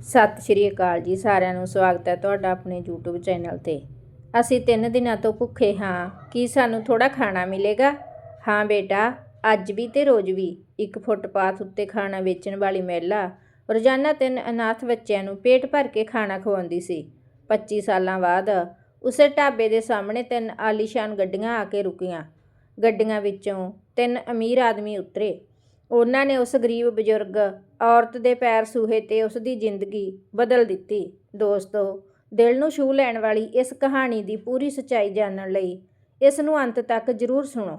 ਸਤਿ ਸ਼੍ਰੀ ਅਕਾਲ ਜੀ ਸਾਰਿਆਂ ਨੂੰ, ਸਵਾਗਤ ਹੈ ਤੁਹਾਡਾ ਆਪਣੇ YouTube ਚੈਨਲ ਤੇ। ਅਸੀਂ ਤਿੰਨ ਦਿਨਾਂ ਤੋਂ ਭੁੱਖੇ ਹਾਂ, ਕੀ ਸਾਨੂੰ ਥੋੜਾ ਖਾਣਾ ਮਿਲੇਗਾ? ਹਾਂ ਬੇਟਾ, ਅੱਜ ਵੀ ਤੇ ਰੋਜ਼ ਵੀ, ਇੱਕ ਫੁੱਟਪਾਥ ਉੱਤੇ ਖਾਣਾ ਵੇਚਣ ਵਾਲੀ ਮਹਿਲਾ ਰੋਜ਼ਾਨਾ ਤਿੰਨ ਅਨਾਥ ਬੱਚਿਆਂ ਨੂੰ ਪੇਟ ਭਰ ਕੇ ਖਾਣਾ ਖਵਾਉਂਦੀ ਸੀ। 25 ਸਾਲਾਂ ਬਾਅਦ ਉਸੇ ਢਾਬੇ ਦੇ ਸਾਹਮਣੇ ਤਿੰਨ ਆਲੀਸ਼ਾਨ ਗੱਡੀਆਂ ਆ ਕੇ ਰੁਕੀਆਂ। ਗੱਡੀਆਂ ਵਿੱਚੋਂ ਤਿੰਨ ਅਮੀਰ ਆਦਮੀ ਉਤਰੇ। ਉਹਨਾਂ ਨੇ ਉਸ ਗਰੀਬ ਬਜ਼ੁਰਗ ਔਰਤ ਦੇ ਪੈਰ ਸੂਹੇ ਤੇ ਉਸ ਦੀ ਜ਼ਿੰਦਗੀ ਬਦਲ ਦਿੱਤੀ। ਦੋਸਤੋ, ਦਿਲ ਨੂੰ ਛੂ ਲੈਣ ਵਾਲੀ ਇਸ ਕਹਾਣੀ ਦੀ ਪੂਰੀ ਸੱਚਾਈ ਜਾਣਨ ਲਈ ਇਸ ਨੂੰ ਅੰਤ ਤੱਕ ਜ਼ਰੂਰ ਸੁਣੋ।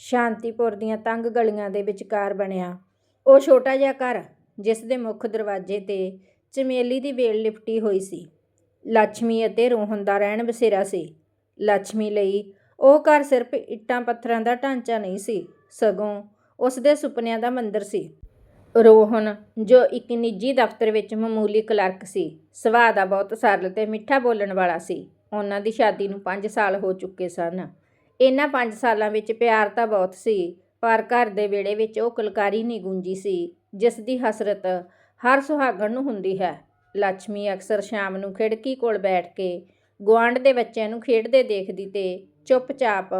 ਸ਼ਾਂਤੀਪੁਰ ਦੀਆਂ ਤੰਗ ਗਲੀਆਂ ਦੇ ਵਿਚਕਾਰ ਬਣਿਆ ਉਹ ਛੋਟਾ ਜਿਹਾ ਘਰ, ਜਿਸ ਦੇ ਮੁੱਖ ਦਰਵਾਜ਼ੇ ਤੇ ਚਮੇਲੀ ਦੀ ਵੇਲ ਲਿਪਟੀ ਹੋਈ ਸੀ। ਲక్ష్ਮੀ ਅਤੇ ਰੋਹਨ ਦਾ ਰਹਿਣ ਬਸੇਰਾ ਸੀ। ਲక్ష్ਮੀ ਲਈ ਉਹ ਘਰ ਸਿਰਫ ਇੱਟਾਂ ਪੱਥਰਾਂ ਦਾ ਢਾਂਚਾ ਨਹੀਂ ਸੀ। ਸਗੋਂ ਉਸ ਦੇ ਸੁਪਨਿਆਂ ਦਾ ਮੰਦਰ ਸੀ। ਰੋਹਨ, ਜੋ ਇੱਕ ਨਿੱਜੀ ਦਫ਼ਤਰ ਵਿੱਚ ਮਾਮੂਲੀ ਕਲਰਕ ਸੀ, ਸੁਭਾਅ ਦਾ ਬਹੁਤ ਸਰਲ ਤੇ ਮਿੱਠਾ ਬੋਲਣ ਵਾਲਾ ਸੀ। ਉਹਨਾਂ ਦੀ ਸ਼ਾਦੀ ਨੂੰ 5 ਸਾਲ ਹੋ ਚੁੱਕੇ ਸਨ। ਇਹਨਾਂ 5 ਸਾਲਾਂ ਵਿੱਚ ਪਿਆਰ ਤਾਂ ਬਹੁਤ ਸੀ, ਪਰ ਘਰ ਦੇ ਵਿਹੜੇ ਵਿੱਚ ਉਹ ਕਲਕਾਰੀ ਨਹੀਂ ਗੂੰਜੀ ਸੀ, ਜਿਸ ਦੀ ਹਸਰਤ ਹਰ ਸੁਹਾਗਣ ਨੂੰ ਹੁੰਦੀ ਹੈ। ਲక్ష్ਮੀ ਅਕਸਰ ਸ਼ਾਮ ਨੂੰ ਖਿੜਕੀ ਕੋਲ ਬੈਠ ਕੇ ਗੁਆਂਢ ਦੇ ਬੱਚਿਆਂ ਨੂੰ ਖੇਡਦੇ ਦੇਖਦੀ ਤੇ ਚੁੱਪਚਾਪ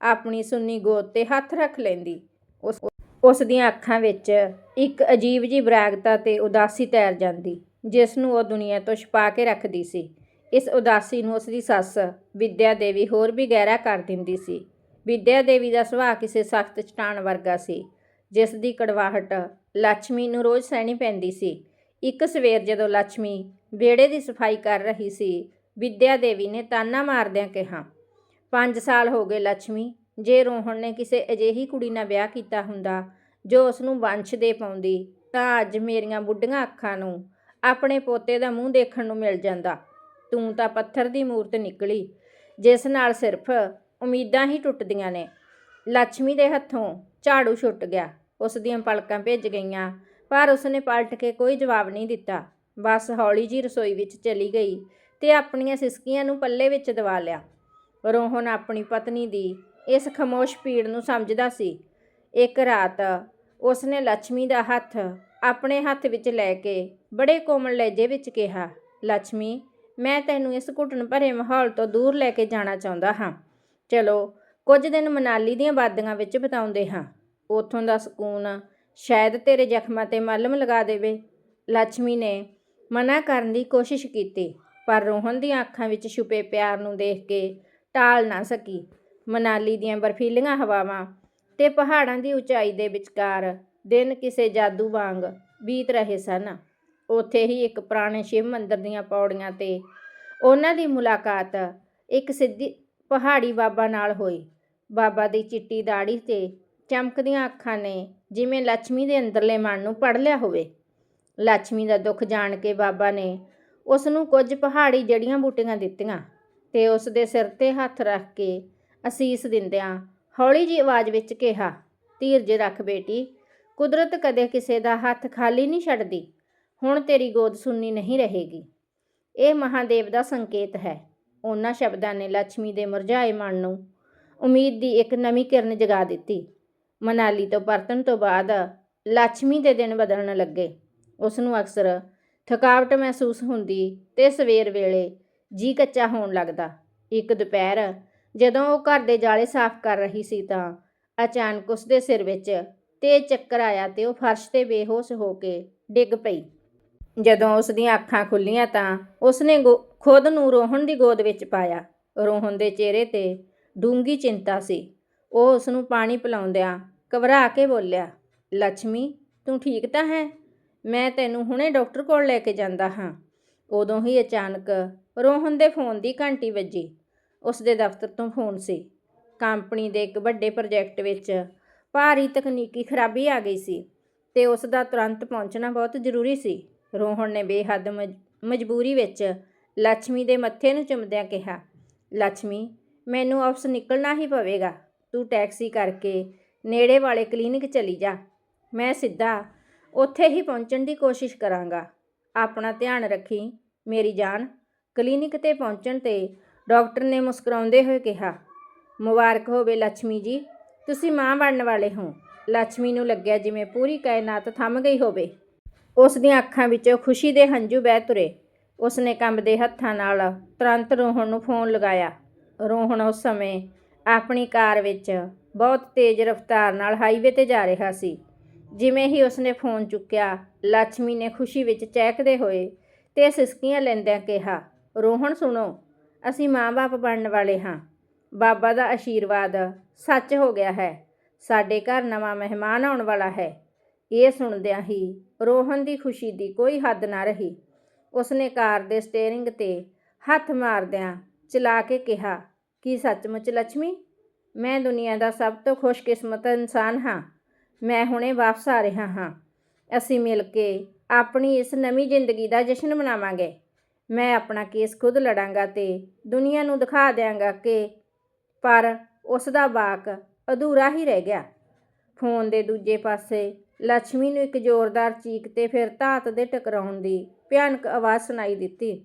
ਆਪਣੀ ਸੁੰਨੀ ਗੋਦ ਤੇ ਹੱਥ ਰੱਖ ਲੈਂਦੀ। ਉਸ ਉਸ ਦੀਆਂ ਅੱਖਾਂ ਵਿੱਚ ਇੱਕ ਅਜੀਬ ਜੀ ਬਰਾਗਤਾ ਤੇ ਉਦਾਸੀ ਤੈਰ ਜਾਂਦੀ, ਜਿਸ ਨੂੰ ਉਹ ਦੁਨੀਆ ਤੋਂ ਛੁਪਾ ਕੇ ਰੱਖਦੀ ਸੀ। ਇਸ ਉਦਾਸੀ ਨੂੰ ਉਸ ਦੀ ਸੱਸ ਵਿਦਿਆ ਦੇਵੀ ਹੋਰ ਵੀ ਗਹਿਰਾ ਕਰ ਦਿੰਦੀ ਸੀ। ਵਿਦਿਆ ਦੇਵੀ ਦਾ ਸੁਭਾਅ ਕਿਸੇ ਸਖਤ ਚਟਾਨ ਵਰਗਾ ਸੀ, ਜਿਸ ਦੀ ਕੜਵਾਹਟ ਲక్ష్ਮੀ ਨੂੰ ਰੋਜ਼ ਸਹਿਣੀ ਪੈਂਦੀ ਸੀ। ਇੱਕ ਸਵੇਰ ਜਦੋਂ ਲక్ష్ਮੀ ਵਿਹੜੇ ਦੀ ਸਫ਼ਾਈ ਕਰ ਰਹੀ ਸੀ, ਵਿਦਿਆ ਦੇਵੀ ਨੇ ਤਾਨਾ ਮਾਰਦਿਆਂ ਕਿਹਾ, ਪੰਜ ਸਾਲ ਹੋ ਗਏ ਲక్ష్ਮੀ ਜੇ ਰੋਹਣ ਨੇ ਕਿਸੇ ਅਜਿਹੀ ਕੁੜੀ ਨਾਲ ਵਿਆਹ ਕੀਤਾ ਹੁੰਦਾ, ਜੋ ਉਸ ਨੂੰ ਵੰਸ਼ ਦੇ ਪਾਉਂਦੀ, ਤਾਂ ਅੱਜ ਮੇਰੀਆਂ ਬੁੱਢੀਆਂ ਅੱਖਾਂ ਨੂੰ ਆਪਣੇ ਪੋਤੇ ਦਾ ਮੂੰਹ ਦੇਖਣ ਨੂੰ ਮਿਲ ਜਾਂਦਾ। ਤੂੰ ਤਾਂ ਪੱਥਰ ਦੀ ਮੂਰਤ ਨਿਕਲੀ, ਜਿਸ ਨਾਲ ਸਿਰਫ ਉਮੀਦਾਂ ਹੀ ਟੁੱਟਦੀਆਂ ਨੇ। ਲక్ష్ਮੀ ਦੇ ਹੱਥੋਂ ਝਾੜੂ ਛੁੱਟ ਗਿਆ। ਉਸ ਦੀਆਂ ਪਲਕਾਂ ਭਿੱਜ ਗਈਆਂ, ਪਰ ਉਸਨੇ ਪਲਟ ਕੇ ਕੋਈ ਜਵਾਬ ਨਹੀਂ ਦਿੱਤਾ। ਬਸ ਹੌਲੀ ਜੀ ਰਸੋਈ ਵਿੱਚ ਚਲੀ ਗਈ ਤੇ ਆਪਣੀਆਂ ਸਿਸਕੀਆਂ ਨੂੰ ਪੱਲੇ ਵਿੱਚ ਦਬਾ ਲਿਆ। ਰੋਹਨ ਆਪਣੀ ਪਤਨੀ ਦੀ ਇਸ ਖਮੋਸ਼ ਪੀੜ ਨੂੰ ਸਮਝਦਾ ਸੀ। ਇੱਕ ਰਾਤ ਉਸਨੇ ਲక్ష్ਮੀ ਦਾ ਹੱਥ ਆਪਣੇ ਹੱਥ ਵਿੱਚ ਲੈ ਕੇ ਬੜੇ ਕੋਮਲ ਲਹਿਜੇ ਵਿੱਚ ਕਿਹਾ ਲక్ష్ਮੀ ਮੈਂ ਤੈਨੂੰ ਇਸ ਘੁਟਨ ਭਰੇ ਮਾਹੌਲ ਤੋਂ ਦੂਰ ਲੈ ਕੇ ਜਾਣਾ ਚਾਹੁੰਦਾ ਹਾਂ। ਚਲੋ, ਕੁਝ ਦਿਨ ਮਨਾਲੀ ਦੀਆਂ ਬਾਦੀਆਂ ਵਿੱਚ ਬਿਤਾਉਂਦੇ ਹਾਂ। ਉੱਥੋਂ ਦਾ ਸਕੂਨ ਸ਼ਾਇਦ ਤੇਰੇ ਜ਼ਖਮਾਂ ਤੇ ਮਲਮ ਲਗਾ ਦੇਵੇ। ਲక్ష్ਮੀ ਨੇ ਮਨਾ ਕਰਨ ਦੀ ਕੋਸ਼ਿਸ਼ ਕੀਤੀ, ਪਰ ਰੋਹਨ ਦੀਆਂ ਅੱਖਾਂ ਵਿੱਚ ਛੁਪੇ ਪਿਆਰ ਨੂੰ ਦੇਖ ਕੇ ਟਾਲ ਨਾ ਸਕੀ। ਮਨਾਲੀ ਦੀਆਂ ਬਰਫੀਲੀਆਂ ਹਵਾਵਾਂ ਤੇ ਪਹਾੜਾਂ ਦੀ ਉਚਾਈ ਦੇ ਵਿਚਕਾਰ ਦਿਨ ਕਿਸੇ ਜਾਦੂ ਵਾਂਗ ਬੀਤ ਰਹੇ ਸਨ। ਉੱਥੇ ਹੀ ਇੱਕ ਪੁਰਾਣੇ ਸ਼ਿਵ ਮੰਦਰ ਦੀਆਂ ਪੌੜੀਆਂ ਤੇ ਉਹਨਾਂ ਦੀ ਮੁਲਾਕਾਤ ਇੱਕ ਸਿੱਧੀ ਪਹਾੜੀ ਬਾਬਾ ਨਾਲ ਹੋਈ। ਬਾਬਾ ਦੀ ਚਿੱਟੀ ਦਾੜੀ ਤੇ ਚਮਕਦੀਆਂ ਅੱਖਾਂ ਨੇ ਜਿਵੇਂ ਲక్ష్ਮੀ ਦੇ ਅੰਦਰਲੇ ਮਨ ਨੂੰ ਪੜ ਲਿਆ ਹੋਵੇ। ਲక్ష్ਮੀ ਦਾ ਦੁੱਖ ਜਾਣ ਕੇ ਬਾਬਾ ਨੇ ਉਸ ਨੂੰ ਕੁਝ ਪਹਾੜੀ ਜੜੀਆਂ ਬੂਟੀਆਂ ਦਿੱਤੀਆਂ ਤੇ ਉਸ ਦੇ ਸਿਰ ਤੇ ਹੱਥ ਰੱਖ ਕੇ ਅਸੀਸ ਦਿੰਦਿਆਂ ਹੌਲੀ ਜੀ ਆਵਾਜ਼ ਵਿੱਚ ਕਿਹਾ, ਧੀਰਜ ਰੱਖ ਬੇਟੀ, ਕੁਦਰਤ ਕਦੇ ਕਿਸੇ ਦਾ ਹੱਥ ਖਾਲੀ ਨਹੀਂ ਛੱਡਦੀ, ਹੁਣ ਤੇਰੀ ਗੋਦ ਸੁੰਨੀ ਨਹੀਂ ਰਹੇਗੀ। ਇਹ ਮਹਾਦੇਵ ਦਾ ਸੰਕੇਤ ਹੈ। ਉਹਨਾਂ ਸ਼ਬਦਾਂ ਨੇ ਲక్ష్ਮੀ ਦੇ ਮਰਜਾਏ ਮਨ ਨੂੰ ਉਮੀਦ ਦੀ ਇੱਕ ਨਵੀਂ ਕਿਰਨ ਜਗਾ ਦਿੱਤੀ। ਮਨਾਲੀ ਤੋਂ ਪਰਤਣ ਤੋਂ ਬਾਅਦ ਲక్ష్ਮੀ ਦੇ ਦਿਨ ਬਦਲਣ ਲੱਗੇ। ਉਸ ਨੂੰ ਅਕਸਰ ਥਕਾਵਟ ਮਹਿਸੂਸ ਹੁੰਦੀ ਤੇ ਸਵੇਰ ਵੇਲੇ ਜੀ ਕੱਚਾ ਹੋਣ ਲੱਗਦਾ। ਇੱਕ ਦੁਪਹਿਰ ਜਦੋਂ ਉਹ ਘਰ ਦੇ ਜਾਲੇ ਸਾਫ਼ ਕਰ ਰਹੀ ਸੀ ਤਾਂ ਅਚਾਨਕ ਉਸ ਦੇ ਸਿਰ ਵਿੱਚ ਤੇਜ਼ ਚੱਕਰ ਆਇਆ ਤੇ ਉਹ ਫਰਸ਼ ਤੇ ਬੇਹੋਸ਼ ਹੋ ਕੇ ਡਿੱਗ ਪਈ। ਜਦੋਂ ਉਸ ਦੀਆਂ ਅੱਖਾਂ ਖੁੱਲੀਆਂ ਤਾਂ ਉਸਨੇ ਖੁਦ ਨੂੰ ਰੋਹਨ ਦੀ ਗੋਦ ਵਿੱਚ ਪਾਇਆ। ਰੋਹਨ ਦੇ ਚਿਹਰੇ ਤੇ ਡੂੰਗੀ ਚਿੰਤਾ ਸੀ। ਉਹ ਉਸ ਨੂੰ ਪਾਣੀ ਪਿਲਾਉਂਦਿਆਂ ਘਬਰਾ ਕੇ ਬੋਲਿਆ ਲక్ష్ਮੀ ਤੂੰ ਠੀਕ ਤਾਂ ਹੈ? ਮੈਂ ਤੈਨੂੰ ਹੁਣੇ ਡਾਕਟਰ ਕੋਲ ਲੈ ਕੇ ਜਾਂਦਾ ਹਾਂ। ਉਦੋਂ ਹੀ ਅਚਾਨਕ ਰੋਹਨ ਦੇ ਫੋਨ ਦੀ ਘੰਟੀ ਵੱਜੀ। ਉਸ ਦੇ ਦਫ਼ਤਰ ਤੋਂ ਫੋਨ ਸੀ। ਕੰਪਨੀ ਦੇ ਇੱਕ ਵੱਡੇ ਪ੍ਰੋਜੈਕਟ ਵਿੱਚ ਭਾਰੀ ਤਕਨੀਕੀ ਖਰਾਬੀ ਆ ਗਈ ਸੀ ਤੇ ਉਸ ਦਾ ਤੁਰੰਤ ਪਹੁੰਚਣਾ ਬਹੁਤ ਜ਼ਰੂਰੀ ਸੀ। ਰੋਹਣ ਨੇ ਬੇਹੱਦ ਮਜਬੂਰੀ ਵਿੱਚ ਲక్ష్ਮੀ ਦੇ ਮੱਥੇ ਨੂੰ ਚੁੰਮਦਿਆਂ ਕਿਹਾ ਲక్ష్ਮੀ ਮੈਨੂੰ ਆਫਿਸ ਨਿਕਲਣਾ ਹੀ ਪਵੇਗਾ। ਤੂੰ ਟੈਕਸੀ ਕਰਕੇ ਨੇੜੇ ਵਾਲੇ ਕਲੀਨਿਕ ਚਲੀ ਜਾ। ਮੈਂ ਸਿੱਧਾ ਉੱਥੇ ਹੀ ਪਹੁੰਚਣ ਦੀ ਕੋਸ਼ਿਸ਼ ਕਰਾਂਗਾ। ਆਪਣਾ ਧਿਆਨ ਰੱਖੀ ਮੇਰੀ ਜਾਨ। ਕਲੀਨਿਕ ਤੇ ਪਹੁੰਚਣ ਤੇ ਡਾਕਟਰ ਨੇ ਮੁਸਕਰਾਉਂਦੇ ਹੋਏ ਕਿਹਾ, ਮੁਬਾਰਕ ਹੋਵੇ ਲక్ష్ਮੀ ਜੀ, ਤੁਸੀਂ ਮਾਂ ਬਣਨ ਵਾਲੇ ਹੋ। ਲక్ష్ਮੀ ਨੂੰ ਲੱਗਿਆ ਜਿਵੇਂ ਪੂਰੀ ਕਾਇਨਾਤ ਥੰਮ ਗਈ ਹੋਵੇ। ਉਸ ਦੀਆਂ ਅੱਖਾਂ ਵਿੱਚੋਂ ਖੁਸ਼ੀ ਦੇ ਹੰਝੂ ਵਹਿ ਤੁਰੇ। ਉਸ ਨੇ ਕੰਬਦੇ ਹੱਥਾਂ ਨਾਲ ਤੁਰੰਤ ਰੋਹਣ ਨੂੰ ਫੋਨ ਲਗਾਇਆ। ਰੋਹਣ ਉਸ ਸਮੇਂ ਆਪਣੀ ਕਾਰ ਵਿੱਚ ਬਹੁਤ ਤੇਜ਼ ਰਫ਼ਤਾਰ ਨਾਲ ਹਾਈਵੇ ਤੇ ਜਾ ਰਿਹਾ ਸੀ। ਜਿਵੇਂ ਹੀ ਉਸਨੇ ਫੋਨ ਚੁੱਕਿਆ ਲక్ష్ਮੀ ਨੇ ਖੁਸ਼ੀ ਵਿੱਚ ਚਹਿਕਦੇ ਹੋਏ ਤੇ ਸਿਸਕੀਆਂ ਲੈਂਦਿਆਂ ਕਿਹਾ, ਰੋਹਣ, ਸੁਣੋ ਅਸੀਂ ਮਾਂ-ਬਾਪ ਬਣਨ ਵਾਲੇ ਹਾਂ। ਬਾਬਾ ਦਾ ਆਸ਼ੀਰਵਾਦ ਸੱਚ ਹੋ ਗਿਆ ਹੈ। ਸਾਡੇ ਘਰ ਨਵਾਂ ਮਹਿਮਾਨ ਆਉਣ ਵਾਲਾ ਹੈ। ਇਹ ਸੁਣਦਿਆਂ ਹੀ ਰੋਹਨ ਦੀ ਖੁਸ਼ੀ ਦੀ ਕੋਈ ਹੱਦ ਨਾ ਰਹੀ। ਉਸਨੇ ਕਾਰ ਦੇ ਸਟੀਅਰਿੰਗ ਤੇ ਹੱਥ ਮਾਰਦਿਆਂ ਚਲਾ ਕੇ ਕਿਹਾ, ਕੀ ਸੱਚਮੁੱਚ ਲక్ష్ਮੀ ਮੈਂ ਦੁਨੀਆ ਦਾ ਸਭ ਤੋਂ ਖੁਸ਼ਕਿਸਮਤ ਇਨਸਾਨ ਹਾਂ। ਮੈਂ ਹੁਣੇ ਵਾਪਸ ਆ ਰਿਹਾ ਹਾਂ। ਅਸੀਂ ਮਿਲ ਕੇ ਆਪਣੀ ਇਸ ਨਵੀਂ ਜ਼ਿੰਦਗੀ ਦਾ ਜਸ਼ਨ ਮਨਾਵਾਂਗੇ। ਮੈਂ ਆਪਣਾ ਕੇਸ ਖੁਦ ਲੜਾਂਗਾ ਤੇ ਦੁਨੀਆ ਨੂੰ ਦਿਖਾ ਦਿਆਂਗਾ ਕਿ ਪਰ ਉਸ ਦਾ ਵਾਕ ਅਧੂਰਾ ਹੀ ਰਹਿ ਗਿਆ। ਫੋਨ ਦੇ ਦੂਜੇ ਪਾਸੇ ਲక్ష్ਮੀ ਨੂੰ ਇੱਕ ਜ਼ੋਰਦਾਰ ਚੀਕ ਤੇ ਫਿਰ ਧਾਤ ਦੇ ਟਕਰਾਉਣ ਦੀ ਭਿਆਨਕ ਆਵਾਜ਼ ਸੁਣਾਈ ਦਿੱਤੀ।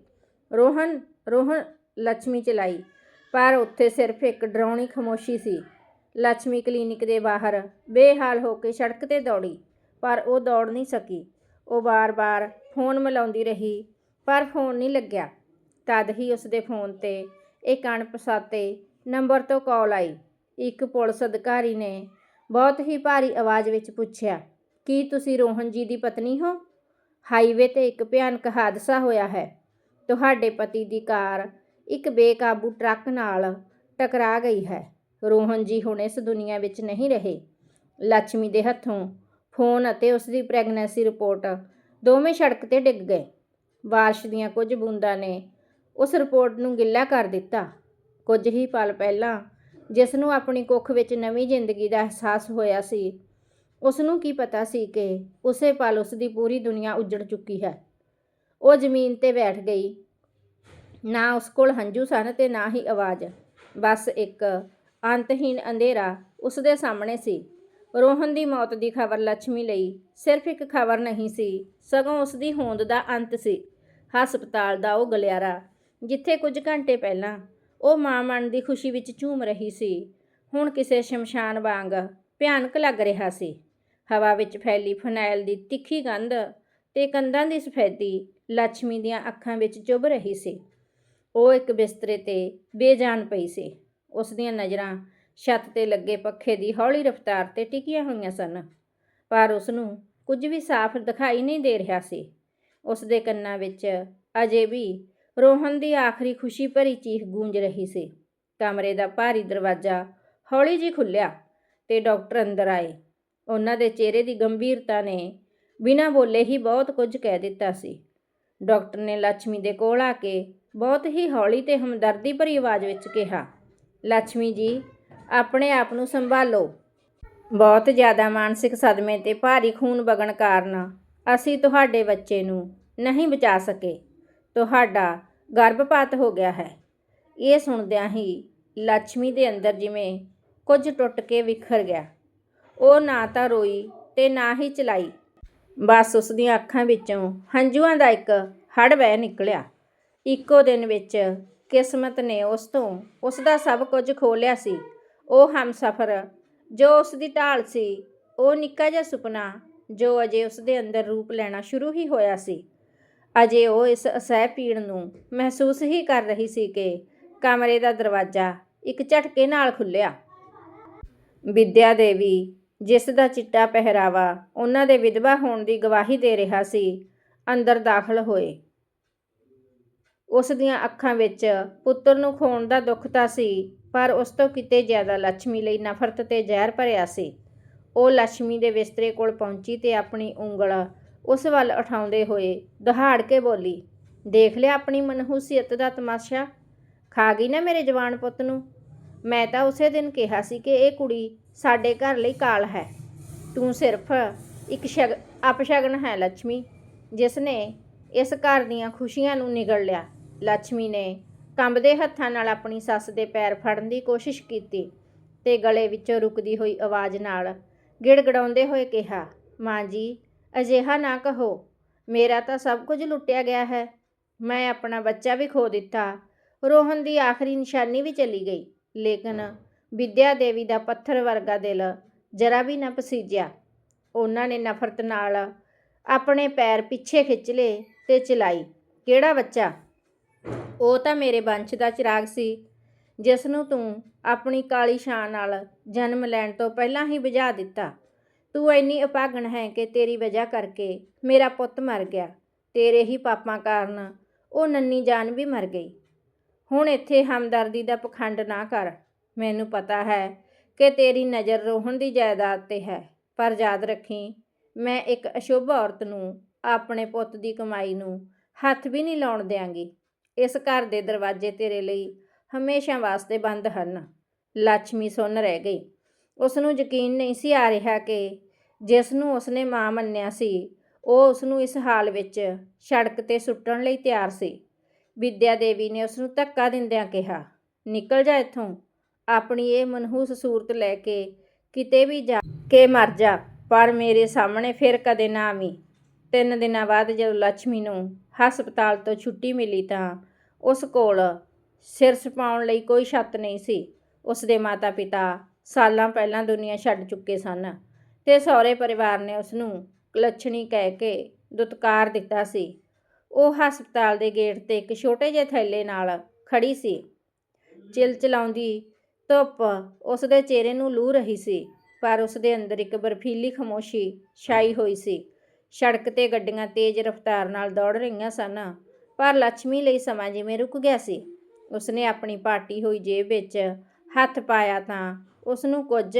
ਰੋਹਨ ਰੋਹਨ ਲక్ష్ਮੀ ਚਲਾਈ, ਪਰ ਉੱਥੇ ਸਿਰਫ ਇੱਕ ਡਰਾਉਣੀ ਖਮੋਸ਼ੀ ਸੀ। ਲక్ష్ਮੀ ਕਲੀਨਿਕ ਦੇ ਬਾਹਰ ਬੇਹਾਲ ਹੋ ਕੇ ਸੜਕ ਤੇ ਦੌੜੀ, ਪਰ ਉਹ ਦੌੜ ਨਹੀਂ ਸਕੀ। ਉਹ ਬਾਰ-ਬਾਰ ਫੋਨ ਮਿਲਾਉਂਦੀ ਰਹੀ। ਪਰ ਫੋਨ ਨਹੀਂ ਲੱਗਿਆ। ਤਦ ਹੀ ਉਸਦੇ ਫੋਨ ਤੇ ਇੱਕ ਅਣਪਛਾਤੇ ਨੰਬਰ ਤੋਂ ਕਾਲ ਆਈ। ਇੱਕ ਪੁਲਿਸ ਅਧਿਕਾਰੀ ਨੇ ਬਹੁਤ ਹੀ ਭਾਰੀ ਆਵਾਜ਼ ਵਿੱਚ ਪੁੱਛਿਆ, ਕੀ ਤੁਸੀਂ ਰੋਹਨ ਜੀ ਦੀ ਪਤਨੀ ਹੋ? ਹਾਈਵੇ ਤੇ ਇੱਕ ਭਿਆਨਕ ਹਾਦਸਾ ਹੋਇਆ ਹੈ। ਤੁਹਾਡੇ ਪਤੀ ਦੀ ਕਾਰ ਇੱਕ ਬੇਕਾਬੂ ਟਰੱਕ ਨਾਲ ਟਕਰਾ ਗਈ ਹੈ। ਰੋਹਨ ਜੀ ਹੁਣ ਇਸ ਦੁਨੀਆ ਵਿੱਚ ਨਹੀਂ ਰਹੇ। ਲక్ష్ਮੀ ਦੇ ਹੱਥੋਂ ਫੋਨ ਅਤੇ ਉਸ ਦੀ ਪ੍ਰੈਗਨੈਂਸੀ ਰਿਪੋਰਟ ਦੋਵੇਂ ਸੜਕ ਤੇ ਡਿੱਗ ਗਏ। ਬਾਰਿਸ਼ ਦੀਆਂ ਕੁਝ ਬੂੰਦਾਂ ਨੇ। ਉਸ ਰਿਪੋਰਟ ਨੂੰ ਗਿੱਲਾ ਕਰ ਦਿੱਤਾ। ਕੁਝ ਹੀ ਪਲ ਪਹਿਲਾਂ ਜਿਸ ਨੂੰ ਆਪਣੀ ਕੁੱਖ ਵਿੱਚ ਨਵੀਂ ਜ਼ਿੰਦਗੀ ਦਾ ਅਹਿਸਾਸ ਹੋਇਆ ਸੀ, ਉਸ ਨੂੰ ਕੀ ਪਤਾ ਸੀ ਕਿ ਉਸੇ ਪਲ ਉਸ ਦੀ ਪੂਰੀ ਦੁਨੀਆ ਉੱਜੜ ਚੁੱਕੀ ਹੈ। ਉਹ ਜ਼ਮੀਨ ਤੇ ਬੈਠ ਗਈ। ਨਾ ਉਸ ਕੋਲ ਹੰਝੂ ਸਨ ਤੇ ਨਾ ਹੀ ਆਵਾਜ਼। ਬਸ ਇੱਕ ਅੰਤਹੀਨ ਅੰਧੇਰਾ ਉਸ ਦੇ ਸਾਹਮਣੇ ਸੀ। ਰੋਹਨ ਦੀ ਮੌਤ ਦੀ ਖਬਰ ਲక్ష్ਮੀ ਲਈ ਸਿਰਫ ਇੱਕ ਖਬਰ ਨਹੀਂ ਸੀ, ਸਗੋਂ ਉਸ ਦੀ ਹੋਂਦ ਦਾ ਅੰਤ ਸੀ। ਹਸਪਤਾਲ ਦਾ ਉਹ ਗਲਿਆਰਾ, ਜਿੱਥੇ ਕੁਝ ਘੰਟੇ ਪਹਿਲਾਂ ਉਹ ਮਾਂ ਮਨ ਦੀ ਖੁਸ਼ੀ ਵਿੱਚ ਝੂਮ ਰਹੀ ਸੀ। ਹੁਣ ਕਿਸੇ ਸ਼ਮਸ਼ਾਨ ਵਾਂਗ ਭਿਆਨਕ ਲੱਗ ਰਿਹਾ ਸੀ। ਹਵਾ ਵਿੱਚ ਫੈਲੀ ਫਨੈਲ ਦੀ ਤਿੱਖੀ ਗੰਧ ਤੇ ਕੰਧਾਂ ਦੀ ਸਫੈਦੀ ਲక్ష్ਮੀ ਦੀਆਂ ਅੱਖਾਂ ਵਿੱਚ ਚੁੱਭ ਰਹੀ ਸੀ। ਉਹ ਇੱਕ ਬਿਸਤਰੇ ਤੇ ਬੇਜਾਨ ਪਈ ਸੀ। ਉਸ ਦੀਆਂ ਨਜ਼ਰਾਂ ਛੱਤ ਤੇ ਲੱਗੇ ਪੱਖੇ ਦੀ ਹੌਲੀ ਰਫ਼ਤਾਰ ਤੇ ਟਿਕੀਆਂ ਹੋਈਆਂ ਸਨ, ਪਰ ਉਸ ਨੂੰ ਕੁਝ ਵੀ ਸਾਫ਼ ਦਿਖਾਈ ਨਹੀਂ ਦੇ ਰਿਹਾ ਸੀ। ਉਸ ਦੇ ਕੰਨਾਂ ਵਿੱਚ ਅਜੇ ਵੀ ਰੋਹਨ ਦੀ ਆਖਰੀ ਖੁਸ਼ੀ ਭਰੀ ਚੀਖ ਗੂੰਜ ਰਹੀ ਸੀ। ਕਮਰੇ ਦਾ ਭਾਰੀ ਦਰਵਾਜ਼ਾ ਹੌਲੀ ਜੀ ਖੁੱਲਿਆ ਤੇ ਡਾਕਟਰ ਅੰਦਰ ਆਏ। ਉਹਨਾਂ ਦੇ ਚਿਹਰੇ ਦੀ ਗੰਭੀਰਤਾ ਨੇ ਬਿਨਾਂ ਬੋਲੇ ਹੀ ਬਹੁਤ ਕੁਝ ਕਹਿ ਦਿੱਤਾ ਸੀ। ਡਾਕਟਰ ਨੇ ਲక్ష్ਮੀ ਦੇ ਕੋਲ ਆ ਕੇ ਬਹੁਤ ਹੀ ਹੌਲੀ ਤੇ ਹਮਦਰਦੀ ਭਰੀ ਆਵਾਜ਼ ਵਿੱਚ ਕਿਹਾ ਲక్ష్ਮੀ ਜੀ, ਆਪਣੇ ਆਪ ਨੂੰ ਸੰਭਾਲੋ। ਬਹੁਤ ਜ਼ਿਆਦਾ ਮਾਨਸਿਕ ਸਦਮੇ ਤੇ ਭਾਰੀ ਖੂਨ ਵਗਣ ਕਾਰਨ ਅਸੀਂ ਤੁਹਾਡੇ ਬੱਚੇ ਨੂੰ ਨਹੀਂ ਬਚਾ ਸਕੇ। ਤੁਹਾਡਾ ਗਰਭਪਾਤ ਹੋ ਗਿਆ ਹੈ। ਇਹ ਸੁਣਦਿਆਂ ਹੀ ਲక్ష్ਮੀ ਦੇ ਅੰਦਰ ਜਿਵੇਂ ਕੁਝ ਟੁੱਟ ਕੇ ਵਿਖਰ ਗਿਆ। ਉਹ ਨਾ ਤਾਂ ਰੋਈ ਤੇ ਨਾ ਹੀ ਚਲਾਈ। ਬਸ ਉਸ ਦੀਆਂ ਅੱਖਾਂ ਵਿੱਚੋਂ ਹੰਝੂਆਂ ਦਾ ਇੱਕ ਹੜ ਵਹਿ ਨਿਕਲਿਆ। ਇੱਕੋ ਦਿਨ ਵਿੱਚ ਕਿਸਮਤ ਨੇ ਉਸ ਤੋਂ ਉਸ ਦਾ ਸਭ ਕੁਝ ਖੋਹ ਲਿਆ ਸੀ। ਉਹ ਹਮਸਫਰ, ਜੋ ਉਸ ਦੀ ਢਾਲ ਸੀ, ਉਹ ਨਿੱਕਾ ਜਿਹਾ ਸੁਪਨਾ ਜੋ ਅਜੇ ਉਸ ਦੇ ਅੰਦਰ ਰੂਪ ਲੈਣਾ ਸ਼ੁਰੂ ਹੀ ਹੋਇਆ ਸੀ। ਅਜੇ ਉਹ ਇਸ ਅਸਹਿ ਪੀੜ ਨੂੰ ਮਹਿਸੂਸ ਹੀ ਕਰ ਰਹੀ ਸੀ ਕਿ ਕਮਰੇ ਦਾ ਦਰਵਾਜ਼ਾ ਇੱਕ ਝਟਕੇ ਨਾਲ ਖੁੱਲਿਆ ਵਿਦਿਆ ਦੇਵੀ, ਜਿਸ ਦਾ ਚਿੱਟਾ ਪਹਿਰਾਵਾ ਉਹਨਾਂ ਦੇ ਵਿਧਵਾ ਹੋਣ ਦੀ ਗਵਾਹੀ ਦੇ ਰਿਹਾ ਸੀ, ਅੰਦਰ ਦਾਖਲ ਹੋਏ। ਉਸ ਦੀਆਂ ਅੱਖਾਂ ਵਿੱਚ ਪੁੱਤਰ ਨੂੰ ਖੋਣ ਦਾ ਦੁੱਖ ਤਾਂ ਸੀ, ਪਰ ਉਸ ਤੋਂ ਕਿਤੇ ਜ਼ਿਆਦਾ ਲక్ష్ਮੀ ਲਈ ਨਫ਼ਰਤ ਤੇ ਜ਼ਹਿਰ ਭਰਿਆ ਸੀ। ਉਹ ਲక్ష్ਮੀ ਦੇ ਬਿਸਤਰੇ ਕੋਲ ਪਹੁੰਚੀ ਤੇ ਆਪਣੀ ਉਂਗਲ ਉਸ ਵੱਲ ਉਠਾਉਂਦੇ ਹੋਏ ਦਹਾੜ ਕੇ ਬੋਲੀ, ਦੇਖ ਲਿਆ ਆਪਣੀ ਮਨਹੂਸੀਅਤ ਦਾ ਤਮਾਸ਼ਾ? ਖਾ ਗਈ ਨਾ ਮੇਰੇ ਜਵਾਨ ਪੁੱਤ ਨੂੰ? ਮੈਂ ਤਾਂ ਉਸੇ ਦਿਨ ਕਿਹਾ ਸੀ ਕਿ ਇਹ ਕੁੜੀ ਸਾਡੇ ਘਰ ਲਈ ਕਾਲ ਹੈ। ਤੂੰ ਸਿਰਫ ਇੱਕ ਸ਼ਗ, ਅਪਸ਼ਗਨ ਹੈ ਲక్ష్ਮੀ ਜਿਸ ਨੇ ਇਸ ਘਰ ਦੀਆਂ ਖੁਸ਼ੀਆਂ ਨੂੰ ਨਿਗਲ ਲਿਆ। ਲక్ష్ਮੀ ਨੇ ਕੰਬਦੇ ਹੱਥਾਂ ਨਾਲ ਆਪਣੀ ਸੱਸ ਦੇ ਪੈਰ ਫੜਨ ਦੀ ਕੋਸ਼ਿਸ਼ ਕੀਤੀ ਤੇ ਗਲੇ ਵਿੱਚੋਂ ਰੁਕਦੀ ਹੋਈ ਆਵਾਜ਼ ਨਾਲ ਗਿੜਗੜਾਉਂਦੇ ਹੋਏ ਕਿਹਾ, ਮਾਂ ਜੀ, ਅਜਿਹਾ ਨਾ ਕਹੋ। ਮੇਰਾ ਤਾਂ ਸਭ ਕੁਝ ਲੁੱਟਿਆ ਗਿਆ ਹੈ। ਮੈਂ ਆਪਣਾ ਬੱਚਾ ਵੀ ਖੋ ਦਿੱਤਾ। ਰੋਹਨ ਦੀ ਆਖਰੀ ਨਿਸ਼ਾਨੀ ਵੀ ਚਲੀ ਗਈ। ਲੇਕਿਨ ਵਿਦਿਆ ਦੇਵੀ ਦਾ ਪੱਥਰ ਵਰਗਾ ਦਿਲ ਜਰਾ ਵੀ ਨਾ ਪਸੀਜਿਆ। ਉਹਨਾਂ ਨੇ ਨਫ਼ਰਤ ਨਾਲ ਆਪਣੇ ਪੈਰ ਪਿੱਛੇ ਖਿੱਚ ਲਏ ਤੇ ਚਲਾਈ, ਕਿਹੜਾ ਬੱਚਾ? ਉਹ ਤਾਂ ਮੇਰੇ ਵੰਸ਼ ਦਾ ਚਿਰਾਗ ਸੀ। ਜਿਸ ਨੂੰ ਤੂੰ ਆਪਣੀ ਕਾਲੀ ਸ਼ਾਨ ਨਾਲ ਜਨਮ ਲੈਣ ਤੋਂ ਪਹਿਲਾਂ ਹੀ ਬੁਝਾ ਦਿੱਤਾ। ਤੂੰ ਇੰਨੀ ਅਪਾਗਣ ਹੈ ਕਿ ਤੇਰੀ ਵਜ੍ਹਾ ਕਰਕੇ ਮੇਰਾ ਪੁੱਤ ਮਰ ਗਿਆ। ਤੇਰੇ ਹੀ ਪਾਪਾਂ ਕਾਰਨ ਉਹ ਨੰਨੀ ਜਾਨ ਵੀ ਮਰ ਗਈ। ਹੁਣ ਇੱਥੇ ਹਮਦਰਦੀ ਦਾ ਪਖੰਡ ਨਾ ਕਰ। ਮੈਨੂੰ ਪਤਾ ਹੈ ਕਿ ਤੇਰੀ ਨਜ਼ਰ ਰੋਹਣ ਦੀ ਜਾਇਦਾਦ ਤੇ ਹੈ, ਪਰ ਯਾਦ ਰੱਖੀ, ਮੈਂ ਇੱਕ ਅਸ਼ੁਭ ਔਰਤ ਨੂੰ, ਆਪਣੇ ਪੁੱਤ ਦੀ ਕਮਾਈ ਨੂੰ ਹੱਥ ਵੀ ਨਹੀਂ ਲਾਉਣ ਦਿਆਂਗੀ। ਇਸ ਘਰ ਦੇ ਦਰਵਾਜ਼ੇ ਤੇਰੇ ਲਈ ਹਮੇਸ਼ਾ ਵਾਸਤੇ ਬੰਦ ਹਨ। ਲక్ష్ਮੀ ਸੁਣ ਰਹਿ ਗਈ। ਉਸ ਨੂੰ ਯਕੀਨ ਨਹੀਂ ਸੀ ਆ ਰਿਹਾ ਕਿ ਜਿਸ ਨੂੰ ਉਸਨੇ ਮਾਂ ਮੰਨਿਆ ਸੀ, ਉਹ ਉਸ ਨੂੰ ਇਸ ਹਾਲ ਵਿੱਚ ਸੜਕ ਤੇ ਸੁੱਟਣ ਲਈ ਤਿਆਰ ਸੀ। ਵਿਦਿਆ ਦੇਵੀ ਨੇ ਉਸ ਨੂੰ ਧੱਕਾ ਦਿੰਦਿਆਂ ਕਿਹਾ, ਨਿਕਲ ਜਾ ਇੱਥੋਂ। ਆਪਣੀ ਇਹ ਮਨਹੂਸ ਸੂਰਤ ਲੈ ਕੇ ਕਿਤੇ ਵੀ ਜਾ ਕੇ ਮਰ ਜਾ, ਪਰ ਮੇਰੇ ਸਾਹਮਣੇ ਫਿਰ ਕਦੇ ਨਾ ਆਵੀਂ। ਤਿੰਨ ਦਿਨਾਂ ਬਾਅਦ ਜਦੋਂ ਲక్ష్ਮੀ ਨੂੰ ਹਸਪਤਾਲ ਤੋਂ ਛੁੱਟੀ ਮਿਲੀ ਤਾਂ ਉਸ ਕੋਲ ਸਿਰ ਛਪਾਉਣ ਲਈ ਕੋਈ ਛੱਤ ਨਹੀਂ ਸੀ। ਉਸ ਦੇ ਮਾਤਾ-ਪਿਤਾ ਸਾਲਾਂ ਪਹਿਲਾਂ ਦੁਨੀਆ ਛੱਡ ਚੁੱਕੇ ਸਨ ਤੇ ਸਹੁਰੇ ਪਰਿਵਾਰ ਨੇ ਉਸ ਨੂੰ ਲੱਛਣੀ ਕਹਿ ਕੇ ਦੁਤਕਾਰ ਦਿੱਤਾ ਸੀ। ਉਹ ਹਸਪਤਾਲ ਦੇ ਗੇਟ ਤੇ ਇੱਕ ਛੋਟੇ ਜਿਹੇ ਥੈਲੇ ਨਾਲ ਖੜੀ ਸੀ। ਚਿਲਚਲਾਉਂਦੀ ਧੁੱਪ ਉਸ ਦੇ ਚਿਹਰੇ ਨੂੰ ਲੂ ਰਹੀ ਸੀ, ਪਰ ਉਸ ਦੇ ਅੰਦਰ ਇੱਕ ਬਰਫੀਲੀ ਖਮੋਸ਼ੀ ਛਾਈ ਹੋਈ ਸੀ। ਸੜਕ ਤੇ ਗੱਡੀਆਂ ਤੇਜ਼ ਰਫ਼ਤਾਰ ਨਾਲ ਦੌੜ ਰਹੀਆਂ ਸਨ, ਪਰ ਲక్ష్ਮੀ ਲਈ ਸਮਾਂ ਜਿਵੇਂ ਰੁਕ ਗਿਆ ਸੀ। ਉਸਨੇ ਆਪਣੀ ਪਾਟੀ ਹੋਈ ਜੇਬ ਵਿੱਚ ਹੱਥ ਪਾਇਆ ਤਾਂ ਉਸ ਨੂੰ ਕੁਝ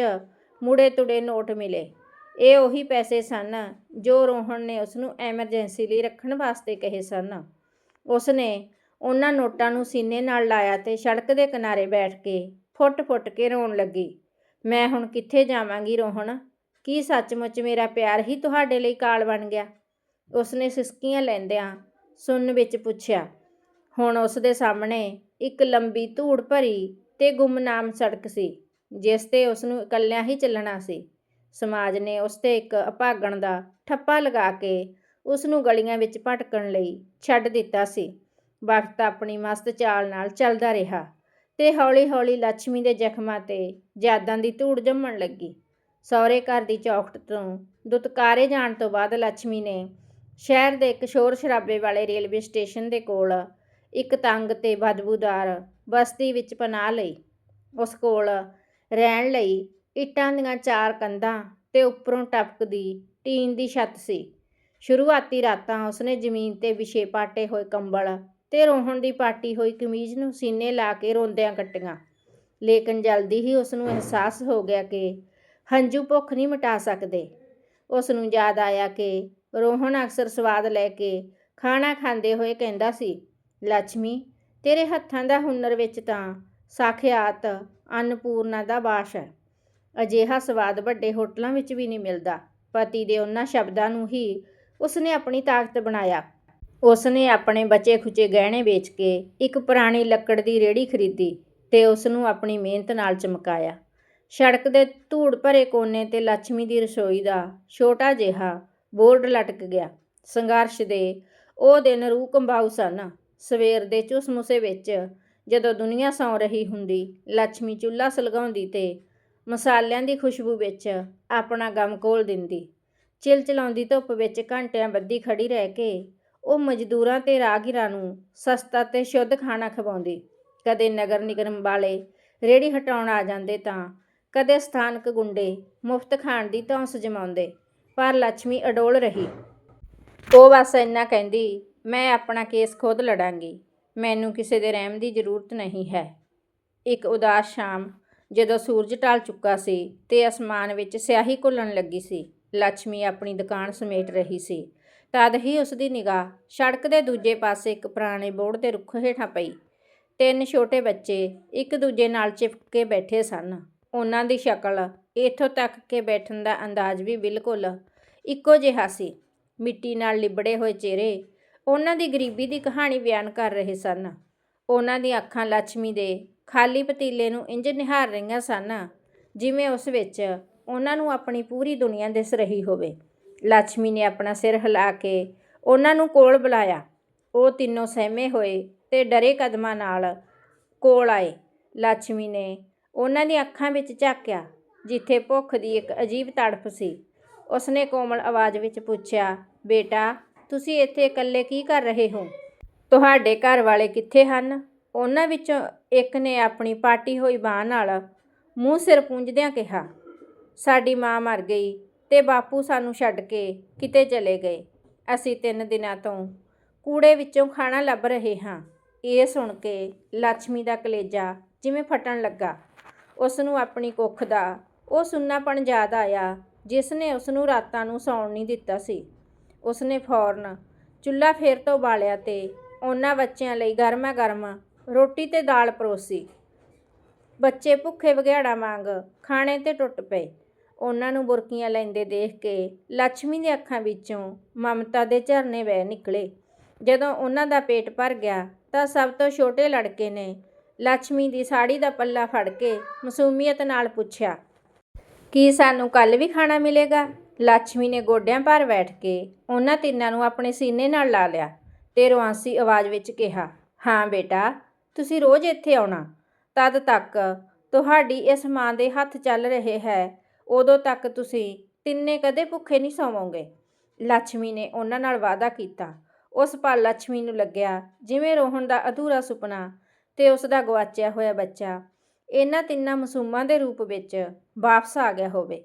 ਮੁੜੇ ਤੁੜੇ ਨੋਟ ਮਿਲੇ। ਇਹ ਉਹੀ ਪੈਸੇ ਸਨ ਜੋ ਰੋਹਣ ਨੇ ਉਸ ਨੂੰ ਐਮਰਜੈਂਸੀ ਲਈ ਰੱਖਣ ਵਾਸਤੇ ਕਹੇ ਸਨ। ਉਸਨੇ ਉਹਨਾਂ ਨੋਟਾਂ ਨੂੰ ਸੀਨੇ ਨਾਲ ਲਾਇਆ ਤੇ ਸੜਕ ਦੇ ਕਿਨਾਰੇ ਬੈਠ ਕੇ ਫੁੱਟ-ਫੁੱਟ ਕੇ ਰੋਣ ਲੱਗੀ। ਮੈਂ ਹੁਣ ਕਿੱਥੇ ਜਾਵਾਂਗੀ ਰੋਹਣ ਕੀ ਸੱਚਮੁੱਚ ਮੇਰਾ ਪਿਆਰ ਹੀ ਤੁਹਾਡੇ ਲਈ ਕਾਲ ਬਣ ਗਿਆ? ਉਸਨੇ ਸਿਸਕੀਆਂ ਲੈਂਦਿਆਂ ਸੁੰਨ ਵਿੱਚ ਪੁੱਛਿਆ। ਹੁਣ ਉਸ ਦੇ ਸਾਹਮਣੇ ਇੱਕ ਲੰਬੀ ਧੂੜ ਭਰੀ ਤੇ ਗੁੰਮਨਾਮ ਸੜਕ ਸੀ, ਜਿਸ ਤੇ ਉਸ ਨੂੰ ਇਕੱਲਿਆਂ ਹੀ ਚੱਲਣਾ ਸੀ। ਸਮਾਜ ਨੇ ਉਸ ਤੇ ਇੱਕ ਅਭਾਗਣ ਦਾ ਠੱਪਾ ਲਗਾ ਕੇ ਉਸ ਨੂੰ ਗਲੀਆਂ ਵਿੱਚ ਭਟਕਣ ਲਈ ਛੱਡ ਦਿੱਤਾ ਸੀ। ਵਕਤ ਆਪਣੀ ਮਸਤ ਚਾਲ ਨਾਲ ਚੱਲਦਾ ਰਿਹਾ ਤੇ ਹੌਲੀ-ਹੌਲੀ ਲక్ష్ਮੀ ਦੇ ਜ਼ਖਮਾਂ ਤੇ ਜਾਦਾਂ ਦੀ ਧੂੜ ਜੰਮਣ ਲੱਗੀ। ਸਹੁਰੇ ਘਰ ਦੀ ਚੌਕਟ ਤੋਂ ਦੁਤਕਾਰੇ ਜਾਣ ਤੋਂ ਬਾਅਦ ਲక్ష్ਮੀ ਨੇ ਸ਼ਹਿਰ ਦੇ ਇੱਕ ਸ਼ੋਰ ਸ਼ਰਾਬੇ ਵਾਲੇ ਰੇਲਵੇ ਸਟੇਸ਼ਨ ਦੇ ਕੋਲ ਇੱਕ ਤੰਗ ਤੇ ਬਦਬੂਦਾਰ ਬਸਤੀ ਵਿੱਚ ਪਨਾਹ ਲਈ। ਉਸ ਕੋਲ ਰਹਿਣ ਲਈ ਇੱਟਾਂ ਦੀਆਂ ਚਾਰ ਕੰਧਾਂ ਤੇ ਉੱਪਰੋਂ ਟਪਕਦੀ ਟੀਨ ਦੀ ਛੱਤ ਸੀ। ਸ਼ੁਰੂਆਤੀ ਰਾਤਾਂ ਉਸਨੇ ਜ਼ਮੀਨ ਤੇ ਵਿਛੇ ਪਾਟੇ ਹੋਏ ਕੰਬਲ ਤੇ ਰੋਹਣ ਦੀ ਪਾਟੀ ਹੋਈ ਕਮੀਜ਼ ਨੂੰ ਸੀਨੇ ਲਾ ਕੇ ਰੋਂਦਿਆਂ ਕੱਟੀਆਂ। ਲੇਕਿਨ ਜਲਦੀ ਹੀ ਉਸ ਨੂੰ ਅਹਿਸਾਸ ਹੋ ਗਿਆ ਕਿ ਹੰਝੂ ਭੁੱਖ ਨਹੀਂ ਮਿਟਾ ਸਕਦੇ। ਉਸ ਨੂੰ ਯਾਦ ਆਇਆ ਕਿ ਰੋਹਣ ਅਕਸਰ ਸਵਾਦ ਲੈ ਕੇ ਖਾਣਾ ਖਾਂਦੇ ਹੋਏ ਕਹਿੰਦਾ ਸੀ ਲక్ష్ਮੀ ਤੇਰੇ ਹੱਥਾਂ ਦਾ ਹੁਨਰ ਵਿੱਚ ਤਾਂ ਸਾਖਿਆਤ ਅਨਪੂਰਨਾ ਦਾ ਵਾਸ ਹੈ। ਅਜਿਹਾ ਸਵਾਦ ਵੱਡੇ ਹੋਟਲਾਂ ਵਿੱਚ ਵੀ ਨਹੀਂ ਮਿਲਦਾ। ਪਤੀ ਦੇ ਉਹਨਾਂ ਸ਼ਬਦਾਂ ਨੂੰ ਹੀ ਉਸਨੇ ਆਪਣੀ ਤਾਕਤ ਬਣਾਇਆ। ਉਸਨੇ ਆਪਣੇ ਬਚੇ-ਖੁਚੇ ਗਹਿਣੇ ਵੇਚ ਕੇ ਇੱਕ ਪੁਰਾਣੀ ਲੱਕੜ ਦੀ ਰੇੜੀ ਖਰੀਦੀ ਤੇ ਉਸ ਨੂੰ ਆਪਣੀ ਮਿਹਨਤ ਨਾਲ ਚਮਕਾਇਆ। ਸੜਕ ਦੇ ਧੂੜ ਭਰੇ ਕੋਨੇ ਤੇ ਲక్ష్ਮੀ ਦੀ ਰਸੋਈ ਦਾ ਛੋਟਾ ਜਿਹਾ ਬੋਰਡ ਲਟਕ ਗਿਆ। ਸੰਘਰਸ਼ ਦੇ ਉਹ ਦਿਨ ਰੂਹ ਕੰਬਾਉ ਸਨ। ਸਵੇਰ ਦੇ ਚੁਸਮੁਸੇ ਵਿੱਚ ਜਦੋਂ ਦੁਨੀਆ ਸੌਂ ਰਹੀ ਹੁੰਦੀ ਲక్ష్ਮੀ ਚੁੱਲ੍ਹਾ ਸਲਗਾਉਂਦੀ ਤੇ ਮਸਾਲਿਆਂ ਦੀ ਖੁਸ਼ਬੂ ਵਿੱਚ ਆਪਣਾ ਗਮ ਕੋਲ ਦਿੰਦੀ। ਚਿਲਚਲਾਉਂਦੀ ਧੁੱਪ ਵਿੱਚ ਘੰਟਿਆਂ ਬੱਧੀ ਖੜੀ ਰਹਿ ਕੇ ਉਹ ਮਜ਼ਦੂਰਾਂ ਤੇ ਰਾਹਗੀਰਾਂ ਨੂੰ ਸਸਤਾ ਤੇ ਸ਼ੁੱਧ ਖਾਣਾ ਖਵਾਉਂਦੀ। ਕਦੇ ਨਗਰ ਨਿਗਮ ਵਾਲੇ ਰੇੜੀ ਹਟਾਉਣ ਆ ਜਾਂਦੇ ਤਾਂ ਕਦੇ ਸਥਾਨਕ ਗੁੰਡੇ ਮੁਫਤ ਖਾਣ ਦੀ ਧੌਂਸ ਸਜਮਾਉਂਦੇ ਪਰ ਲక్ష్ਮੀ ਅਡੋਲ ਰਹੀ। ਉਹ ਬਸ ਇੰਨਾ ਕਹਿੰਦੀ ਮੈਂ ਆਪਣਾ ਕੇਸ ਖੁਦ ਲੜਾਂਗੀ। ਮੈਨੂੰ ਕਿਸੇ ਦੇ ਰਹਿਮ ਦੀ ਜ਼ਰੂਰਤ ਨਹੀਂ ਹੈ। ਇੱਕ ਉਦਾਸ ਸ਼ਾਮ ਜਦੋਂ ਸੂਰਜ ਢਲ ਚੁੱਕਾ ਸੀ ਤੇ ਅਸਮਾਨ ਵਿੱਚ ਸਿਆਹੀ ਘੁੱਲਣ ਲੱਗੀ ਸੀ ਲక్ష్ਮੀ ਆਪਣੀ ਦੁਕਾਨ ਸਮੇਟ ਰਹੀ ਸੀ। ਤਦ ਹੀ ਉਸ ਦੀ ਨਿਗਾਹ ਸੜਕ ਦੇ ਦੂਜੇ ਪਾਸੇ ਇੱਕ ਪੁਰਾਣੇ ਬੋਰਡ ਦੇ ਰੁੱਖ ਹੇਠਾਂ ਪਈ। ਤਿੰਨ ਛੋਟੇ ਬੱਚੇ ਇੱਕ ਦੂਜੇ ਨਾਲ ਚਿਪਕ ਕੇ ਬੈਠੇ ਸਨ। ਉਹਨਾਂ ਦੀ ਸ਼ਕਲ ਇੱਥੋਂ ਤੱਕ ਕਿ ਬੈਠਣ ਦਾ ਅੰਦਾਜ਼ ਵੀ ਬਿਲਕੁਲ ਇੱਕੋ ਜਿਹਾ ਸੀ। ਮਿੱਟੀ ਨਾਲ ਲਿਬੜੇ ਹੋਏ ਚਿਹਰੇ ਉਹਨਾਂ ਦੀ ਗਰੀਬੀ ਦੀ ਕਹਾਣੀ ਬਿਆਨ ਕਰ ਰਹੇ ਸਨ। ਉਹਨਾਂ ਦੀਆਂ ਅੱਖਾਂ ਲక్ష్ਮੀ ਦੇ, ਖਾਲੀ ਪਤੀਲੇ ਨੂੰ ਇੰਜ ਨਿਹਾਰ ਰਹੀਆਂ ਸਨ ਜਿਵੇਂ ਉਸ ਵਿੱਚ ਉਹਨਾਂ ਨੂੰ ਆਪਣੀ ਪੂਰੀ ਦੁਨੀਆ ਦਿਸ ਰਹੀ ਹੋਵੇ। ਲక్ష్ਮੀ ਨੇ ਆਪਣਾ ਸਿਰ ਹਿਲਾ ਕੇ ਉਹਨਾਂ ਨੂੰ ਕੋਲ ਬੁਲਾਇਆ। ਉਹ ਤਿੰਨੋਂ ਸਹਿਮੇ ਹੋਏ ਤੇ ਡਰੇ ਕਦਮਾਂ ਨਾਲ ਕੋਲ ਆਏ। ਲక్ష్ਮੀ ਨੇ ਉਹਨਾਂ ਦੀਆਂ ਅੱਖਾਂ ਵਿੱਚ ਝਾਕਿਆ, ਜਿੱਥੇ ਭੁੱਖ ਦੀ ਇੱਕ ਅਜੀਬ ਤੜਫ ਸੀ। ਉਸਨੇ ਕੋਮਲ ਆਵਾਜ਼ ਵਿੱਚ ਪੁੱਛਿਆ, ਬੇਟਾ ਤੁਸੀਂ ਇੱਥੇ ਇਕੱਲੇ ਕੀ ਕਰ ਰਹੇ ਹੋ? ਤੁਹਾਡੇ ਘਰ ਵਾਲੇ ਕਿੱਥੇ ਹਨ? ਉਹਨਾਂ ਵਿੱਚੋਂ ਇੱਕ ਨੇ ਆਪਣੀ ਪਾਟੀ ਹੋਈ ਬਾਹ ਨਾਲ ਮੂੰਹ ਸਿਰ ਪੂੰਝਦਿਆਂ ਕਿਹਾ, ਸਾਡੀ ਮਾਂ ਮਰ ਗਈ ਤੇ ਬਾਪੂ ਸਾਨੂੰ ਛੱਡ ਕੇ ਕਿਤੇ ਚਲੇ ਗਏ। ਅਸੀਂ ਤਿੰਨ ਦਿਨਾਂ ਤੋਂ ਕੂੜੇ ਵਿੱਚੋਂ ਖਾਣਾ ਲੱਭ ਰਹੇ ਹਾਂ। ਇਹ ਸੁਣ ਕੇ ਲక్ష్ਮੀ ਦਾ ਕਲੇਜਾ ਜਿਵੇਂ ਫਟਣ ਲੱਗਾ। ਉਸ ਨੂੰ ਆਪਣੀ ਕੁੱਖ ਦਾ ਉਹ ਸੁੰਨਾਪਣ ਯਾਦ ਆਇਆ, ਜਿਸ ਨੇ ਉਸ ਨੂੰ ਰਾਤਾਂ ਨੂੰ ਸੌਣ ਨਹੀਂ ਦਿੱਤਾ ਸੀ। ਉਸਨੇ ਫੌਰਨ ਚੁੱਲ੍ਹਾ ਫੇਰ ਤੋਂ ਬਾਲਿਆ ਤੇ ਉਹਨਾਂ ਬੱਚਿਆਂ ਲਈ ਗਰਮਾ-ਗਰਮ ਰੋਟੀ ਤੇ ਦਾਲ ਪਰੋਸੀ। ਬੱਚੇ ਭੁੱਖੇ ਵਗਿਆੜਾ ਵਾਂਗ ਖਾਣੇ ਤੇ ਟੁੱਟ ਪਏ। ਉਹਨਾਂ ਨੂੰ ਬੁਰਕੀਆਂ ਲੈਂਦੇ ਦੇਖ ਕੇ ਲక్ష్ਮੀ ਦੀਆਂ ਅੱਖਾਂ ਵਿੱਚੋਂ ਮਮਤਾ ਦੇ ਝਰਨੇ ਵਹਿ ਨਿਕਲੇ। ਜਦੋਂ ਉਹਨਾਂ ਦਾ ਪੇਟ ਭਰ ਗਿਆ ਤਾਂ ਸਭ ਤੋਂ ਛੋਟੇ ਲੜਕੇ ਨੇ ਲక్ష్ਮੀ ਦੀ ਸਾੜੀ ਦਾ ਪੱਲਾ ਫੜ ਕੇ ਮਸੂਮੀਅਤ ਨਾਲ ਪੁੱਛਿਆ, ਕੀ ਸਾਨੂੰ ਕੱਲ ਵੀ ਖਾਣਾ ਮਿਲੇਗਾ? ਲਾਛਮੀ ਨੇ ਗੋਡਿਆਂ ਭਾਰ ਬੈਠ ਕੇ ਉਹਨਾਂ ਤਿੰਨਾਂ ਨੂੰ ਆਪਣੇ ਸੀਨੇ ਨਾਲ ਲਾ ਲਿਆ ਤੇ ਰਵਾਂਸੀ ਆਵਾਜ਼ ਵਿੱਚ ਕਿਹਾ, ਹਾਂ ਬੇਟਾ, ਤੁਸੀਂ ਰੋਜ਼ ਇੱਥੇ ਆਉਣਾ। ਤਦ ਤੱਕ ਤੁਹਾਡੀ ਇਸ ਮਾਂ ਦੇ ਹੱਥ ਚੱਲ ਰਹੇ ਹੈ, ਉਦੋਂ ਤੱਕ ਤੁਸੀਂ ਤਿੰਨੇ ਕਦੇ ਭੁੱਖੇ ਨਹੀਂ ਸੌਵੋਗੇ। ਲక్ష్ਮੀ ਨੇ ਉਹਨਾਂ ਨਾਲ ਵਾਅਦਾ ਕੀਤਾ। ਉਸ ਪਲ ਲక్ష్ਮੀ ਨੂੰ ਲੱਗਿਆ ਜਿਵੇਂ ਰੋਹਣ ਦਾ ਅਧੂਰਾ ਸੁਪਨਾ ਤੇ ਉਸ ਦਾ ਗਵਾਚਿਆ ਹੋਇਆ ਬੱਚਾ ਇਹਨਾਂ ਤਿੰਨਾਂ ਮਸੂਮਾਂ ਦੇ ਰੂਪ ਵਿੱਚ ਵਾਪਸ ਆ ਗਿਆ ਹੋਵੇ।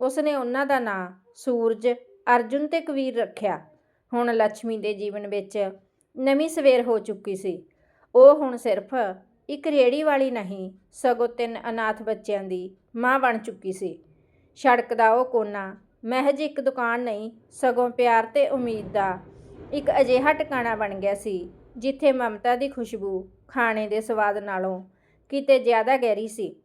ਉਸ ਨੇ ਉਹਨਾਂ ਦਾ ਨਾਂ ਸੂਰਜ, ਅਰਜੁਨ ਤੇ ਕਬੀਰ ਰੱਖਿਆ। ਹੁਣ ਲక్ష్ਮੀ ਦੇ ਜੀਵਨ ਵਿੱਚ ਨਵੀਂ ਸਵੇਰ ਹੋ ਚੁੱਕੀ ਸੀ। ਉਹ ਹੁਣ ਸਿਰਫ ਇੱਕ ਰੇੜੀ ਵਾਲੀ ਨਹੀਂ, ਸਗੋਂ ਤਿੰਨ ਅਨਾਥ ਬੱਚਿਆਂ ਦੀ ਮਾਂ ਬਣ ਚੁੱਕੀ ਸੀ। ਸੜਕ ਦਾ ਉਹ ਕੋਨਾ, ਮਹਿਜ ਇੱਕ ਦੁਕਾਨ ਨਹੀਂ, ਸਗੋਂ ਪਿਆਰ ਤੇ ਉਮੀਦ ਦਾ ਇੱਕ ਅਜਿਹਾ ਟਿਕਾਣਾ ਬਣ ਗਿਆ ਸੀ, ਜਿੱਥੇ ਮਮਤਾ ਦੀ ਖੁਸ਼ਬੂ ਖਾਣੇ ਦੇ ਸਵਾਦ ਨਾਲੋਂ ਕਿਤੇ ਜ਼ਿਆਦਾ ਗਹਿਰੀ ਸੀ।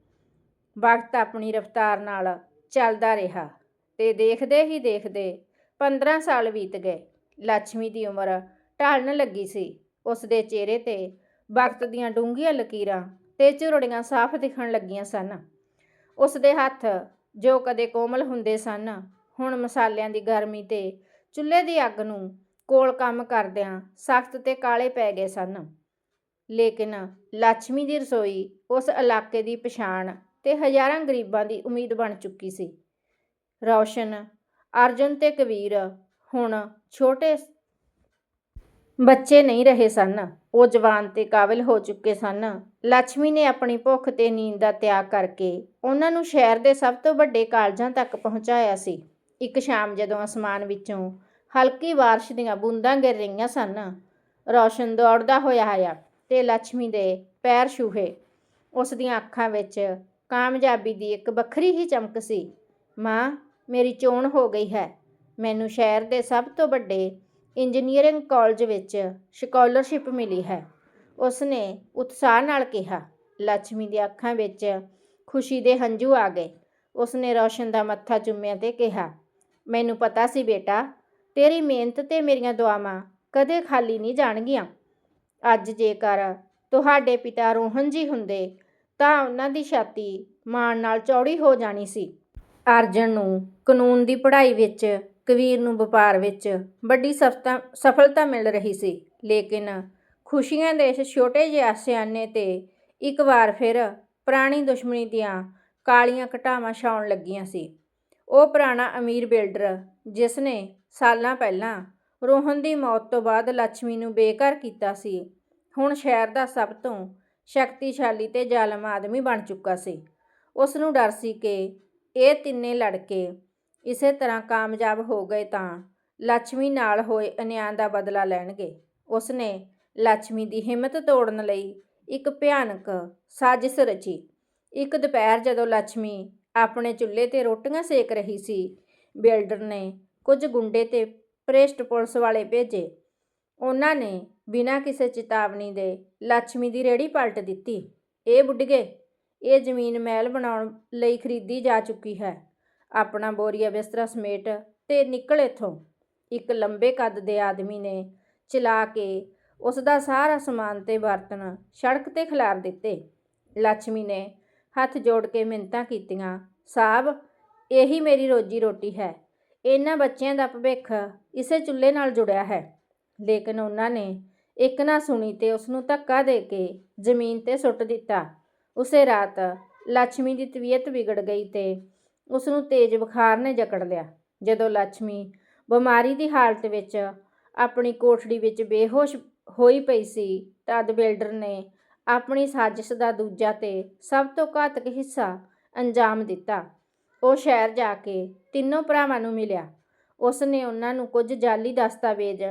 ਵਕਤ ਆਪਣੀ ਰਫ਼ਤਾਰ ਨਾਲ ਚੱਲਦਾ ਰਿਹਾ ਤੇ ਦੇਖਦੇ ਹੀ ਦੇਖਦੇ 15 ਸਾਲ ਬੀਤ ਗਏ। ਲక్ష్ਮੀ ਦੀ ਉਮਰ ਢਲਣ ਲੱਗੀ ਸੀ। ਉਸ ਦੇ ਚਿਹਰੇ ਤੇ ਵਕਤ ਦੀਆਂ ਡੂੰਘੀਆਂ ਲਕੀਰਾਂ ਤੇ ਝੁਰੜੀਆਂ ਸਾਫ਼ ਦਿਖਣ ਲੱਗੀਆਂ ਸਨ। ਉਸ ਦੇ ਹੱਥ ਜੋ ਕਦੇ ਕੋਮਲ ਹੁੰਦੇ ਸਨ, ਹੁਣ ਮਸਾਲਿਆਂ ਦੀ ਗਰਮੀ ਤੇ ਚੁੱਲ੍ਹੇ ਦੀ ਅੱਗ ਨੂੰ ਕੋਲ ਕੰਮ ਕਰਦਿਆਂ ਸਖਤ ਤੇ ਕਾਲੇ ਪੈ ਗਏ ਸਨ। ਲੇਕਿਨ ਲక్ష్ਮੀ ਦੀ ਰਸੋਈ ਉਸ ਇਲਾਕੇ ਦੀ ਪਛਾਣ ਤੇ ਹਜ਼ਾਰਾਂ ਗਰੀਬਾਂ ਦੀ ਉਮੀਦ ਬਣ ਚੁੱਕੀ ਸੀ। ਰੌਸ਼ਨ, ਅਰਜਨ ਤੇ ਕਬੀਰ ਹੁਣ ਛੋਟੇ ਬੱਚੇ ਨਹੀਂ ਰਹੇ ਸਨ। ਉਹ ਜਵਾਨ ਤੇ ਕਾਬਿਲ ਹੋ ਚੁੱਕੇ ਸਨ। ਲక్ష్ਮੀ ਨੇ ਆਪਣੀ ਭੁੱਖ ਤੇ ਨੀਂਦ ਦਾ ਤਿਆਗ ਕਰਕੇ ਉਹਨਾਂ ਨੂੰ ਸ਼ਹਿਰ ਦੇ ਸਭ ਤੋਂ ਵੱਡੇ ਕਾਲਜਾਂ ਤੱਕ ਪਹੁੰਚਾਇਆ ਸੀ। ਇੱਕ ਸ਼ਾਮ ਜਦੋਂ ਅਸਮਾਨ ਵਿੱਚੋਂ ਹਲਕੀ بارش ਦੀਆਂ ਬੂੰਦਾਂ ਗਿਰ ਰਹੀਆਂ ਸਨ, ਰੌਸ਼ਨ ਦੌੜਦਾ ਹੋਇਆ ਆਇਆ ਤੇ ਲక్ష్ਮੀ ਦੇ ਪੈਰ ਛੂਹੇ। ਉਸ ਦੀਆਂ ਅੱਖਾਂ ਵਿੱਚ ਕਾਮਯਾਬੀ ਦੀ ਇੱਕ ਵੱਖਰੀ ਹੀ ਚਮਕ ਸੀ। ਮਾਂ, ਮੇਰੀ ਚੋਣ ਹੋ ਗਈ ਹੈ। ਮੈਨੂੰ ਸ਼ਹਿਰ ਦੇ ਸਭ ਤੋਂ ਵੱਡੇ ਇੰਜੀਨੀਅਰਿੰਗ ਕਾਲਜ ਵਿੱਚ ਸਕਾਲਰਸ਼ਿਪ ਮਿਲੀ ਹੈ। ਉਸ ਨੇ ਉਤਸ਼ਾਹ ਨਾਲ ਕਿਹਾ ਲక్ష్ਮੀ ਦੀਆਂ ਅੱਖਾਂ ਵਿੱਚ ਖੁਸ਼ੀ ਦੇ ਹੰਝੂ ਆ ਗਏ। ਉਸ ਨੇ ਰੌਸ਼ਨ ਦਾ ਮੱਥਾ ਚੁੰਮਿਆ ਤੇ ਕਿਹਾ, ਮੈਨੂੰ ਪਤਾ ਸੀ ਬੇਟਾ, ਤੇਰੀ ਮਿਹਨਤ ਤੇ ਮੇਰੀਆਂ ਦੁਆਵਾਂ ਕਦੇ ਖਾਲੀ ਨਹੀਂ ਜਾਣਗੀਆਂ। ਅੱਜ ਜੇਕਰ ਤੁਹਾਡੇ ਪਿਤਾ ਰੋਹਨ ਜੀ ਹੁੰਦੇ ਤਾਂ ਉਹਨਾਂ ਦੀ ਛਾਤੀ ਮਾਣ ਨਾਲ ਚੌੜੀ ਹੋ ਜਾਣੀ ਸੀ। ਅਰਜਨ ਨੂੰ ਕਾਨੂੰਨ ਦੀ ਪੜ੍ਹਾਈ ਵਿੱਚ, ਕਬੀਰ ਨੂੰ ਵਪਾਰ ਵਿੱਚ ਵੱਡੀ ਸਫਤਾ ਸਫਲਤਾ ਮਿਲ ਰਹੀ ਸੀ। ਲੇਕਿਨ ਖੁਸ਼ੀਆਂ ਦੇ ਇਸ ਛੋਟੇ ਜਿਹੇ ਆਸਿਆਨੇ ਤੇ ਇੱਕ ਵਾਰ ਫਿਰ ਪੁਰਾਣੀ ਦੁਸ਼ਮਣੀ ਦੀਆਂ ਕਾਲੀਆਂ ਘਟਾਵਾਂ ਛਾਉਣ ਲੱਗੀਆਂ ਸੀ। ਉਹ ਪੁਰਾਣਾ ਅਮੀਰ ਬਿਲਡਰ, ਜਿਸ ਨੇ ਸਾਲਾਂ ਪਹਿਲਾਂ ਰੋਹਨ ਦੀ ਮੌਤ ਤੋਂ ਬਾਅਦ ਲక్ష్ਮੀ ਨੂੰ ਬੇਘਰ ਕੀਤਾ ਸੀ, ਹੁਣ ਸ਼ਹਿਰ ਦਾ ਸਭ ਤੋਂ ਸ਼ਕਤੀਸ਼ਾਲੀ ਤੇ ਜ਼ਾਲਮ ਆਦਮੀ ਬਣ ਚੁੱਕਾ ਸੀ। ਉਸ ਨੂੰ ਡਰ ਸੀ ਕਿ ਇਹ ਤਿੰਨੇ ਲੜਕੇ ਇਸੇ ਤਰ੍ਹਾਂ ਕਾਮਯਾਬ ਹੋ ਗਏ ਤਾਂ ਲక్ష్ਮੀ ਨਾਲ ਹੋਏ ਅਨਿਆਂ ਦਾ ਬਦਲਾ ਲੈਣਗੇ। ਉਸ ਨੇ ਲక్ష్ਮੀ ਦੀ ਹਿੰਮਤ ਤੋੜਨ ਲਈ ਇੱਕ ਭਿਆਨਕ ਸਾਜ਼ਿਸ਼ ਰਚੀ। ਇੱਕ ਦੁਪਹਿਰ ਜਦੋਂ ਲక్ష్ਮੀ ਆਪਣੇ ਚੁੱਲ੍ਹੇ ਤੇ ਰੋਟੀਆਂ ਸੇਕ ਰਹੀ ਸੀ, ਬਿਲਡਰ ਨੇ ਕੁਝ ਗੁੰਡੇ ਤੇ ਪ੍ਰੇਸ਼ਟ ਪੁਲਿਸ ਵਾਲੇ ਭੇਜੇ। ਉਹਨਾਂ ਨੇ ਬਿਨਾਂ ਕਿਸੇ ਚੇਤਾਵਨੀ ਦੇ ਲక్ష్ਮੀ ਦੀ ਰੇੜੀ ਪਲਟ ਦਿੱਤੀ। ਇਹ ਬੁੱਢਗੇ ਇਹ ਜ਼ਮੀਨ ਮਹਿਲ ਬਣਾਉਣ ਲਈ ਖਰੀਦੀ ਜਾ ਚੁੱਕੀ ਹੈ। ਆਪਣਾ ਬੋਰੀਆ ਬਿਸਤਰਾ ਸਮੇਟ ਤੇ ਨਿਕਲ ਇਥੋਂ। ਇੱਕ ਲੰਬੇ ਕੱਦ ਦੇ ਆਦਮੀ ਨੇ ਚਲਾ ਕੇ ਉਸ ਦਾ ਸਾਰਾ ਸਮਾਨ ਤੇ ਬਰਤਨ ਸੜਕ ਤੇ ਖਿਲਾਰ ਦਿੱਤੇ। ਲక్ష్ਮੀ ਨੇ ਹੱਥ ਜੋੜ ਕੇ ਮਿੰਨਤਾਂ ਕੀਤੀਆਂ ਸਾਹਿਬ ਇਹੀ ਮੇਰੀ ਰੋਜੀ ਰੋਟੀ ਹੈ। ਇਹਨਾਂ ਬੱਚਿਆਂ ਦਾ ਭਵਿੱਖ ਇਸੇ ਚੁੱਲ੍ਹੇ ਨਾਲ ਜੁੜਿਆ ਹੈ। ਲੇਕਿਨ ਉਹਨਾਂ ਨੇ ਇੱਕ ਨਾ ਸੁਣੀ ਤੇ ਉਸ ਨੂੰ ਧੱਕਾ ਦੇ ਕੇ ਜ਼ਮੀਨ ਤੇ ਸੁੱਟ ਦਿੱਤਾ। ਉਸੇ ਰਾਤ ਲక్ష్ਮੀ ਦੀ ਤਬੀਅਤ ਵਿਗੜ ਗਈ ਤੇ ਉਸ ਨੂੰ ਤੇਜ਼ ਬੁਖਾਰ ਨੇ ਜਕੜ ਲਿਆ। ਜਦੋਂ ਲక్ష్ਮੀ ਬਿਮਾਰੀ ਦੀ ਹਾਲਤ ਵਿੱਚ ਆਪਣੀ ਕੋਠੜੀ ਵਿੱਚ ਬੇਹੋਸ਼ ਹੋਈ ਪਈ ਸੀ, ਤਦ ਬਿਲਡਰ ਨੇ ਆਪਣੀ ਸਾਜ਼ਿਸ਼ ਦਾ ਦੂਜਾ ਤੇ ਸਭ ਤੋਂ ਘਾਤਕ ਹਿੱਸਾ ਅੰਜਾਮ ਦਿੱਤਾ। ਉਹ ਸ਼ਹਿਰ ਜਾ ਕੇ ਤਿੰਨੋਂ ਭਰਾਵਾਂ ਨੂੰ ਮਿਲਿਆ। ਉਸ ਨੇ ਉਹਨਾਂ ਨੂੰ ਕੁਝ ਜਾਲੀ ਦਸਤਾਵੇਜ਼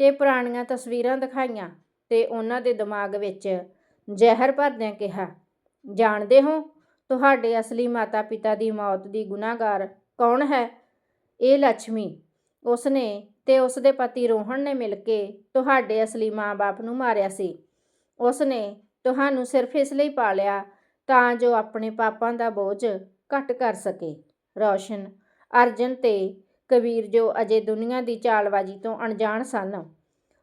ਤੇ ਪੁਰਾਣੀਆਂ ਤਸਵੀਰਾਂ ਦਿਖਾਈਆਂ ਤੇ ਉਹਨਾਂ ਦੇ ਦਿਮਾਗ ਵਿੱਚ ਜ਼ਹਿਰ ਭਰਦਿਆਂ ਕਿਹਾ, ਜਾਣਦੇ ਹੋ ਤੁਹਾਡੇ ਅਸਲੀ ਮਾਤਾ-ਪਿਤਾ ਦੀ ਮੌਤ ਦੀ ਗੁਨਾਹਗਾਰ ਕੌਣ ਹੈ? ਇਹ ਲక్ష్ਮੀ ਉਸਨੇ ਤੇ ਉਸਦੇ ਪਤੀ ਰੋਹਣ ਨੇ ਮਿਲ ਕੇ ਤੁਹਾਡੇ ਅਸਲੀ ਮਾਂ-ਬਾਪ ਨੂੰ ਮਾਰਿਆ ਸੀ। ਉਸਨੇ ਤੁਹਾਨੂੰ ਸਿਰਫ ਇਸ ਲਈ ਪਾਲਿਆ ਤਾਂ ਜੋ ਆਪਣੇ ਪਾਪਾਂ ਦਾ ਬੋਝ ਘੱਟ ਕਰ ਸਕੇ। ਰੌਸ਼ਨ ਅਰਜਨ ਤੇ ਕਬੀਰ ਜੋ ਅਜੇ ਦੁਨੀਆ ਦੀ ਚਾਲਬਾਜ਼ੀ ਤੋਂ ਅਣਜਾਣ ਸਨ।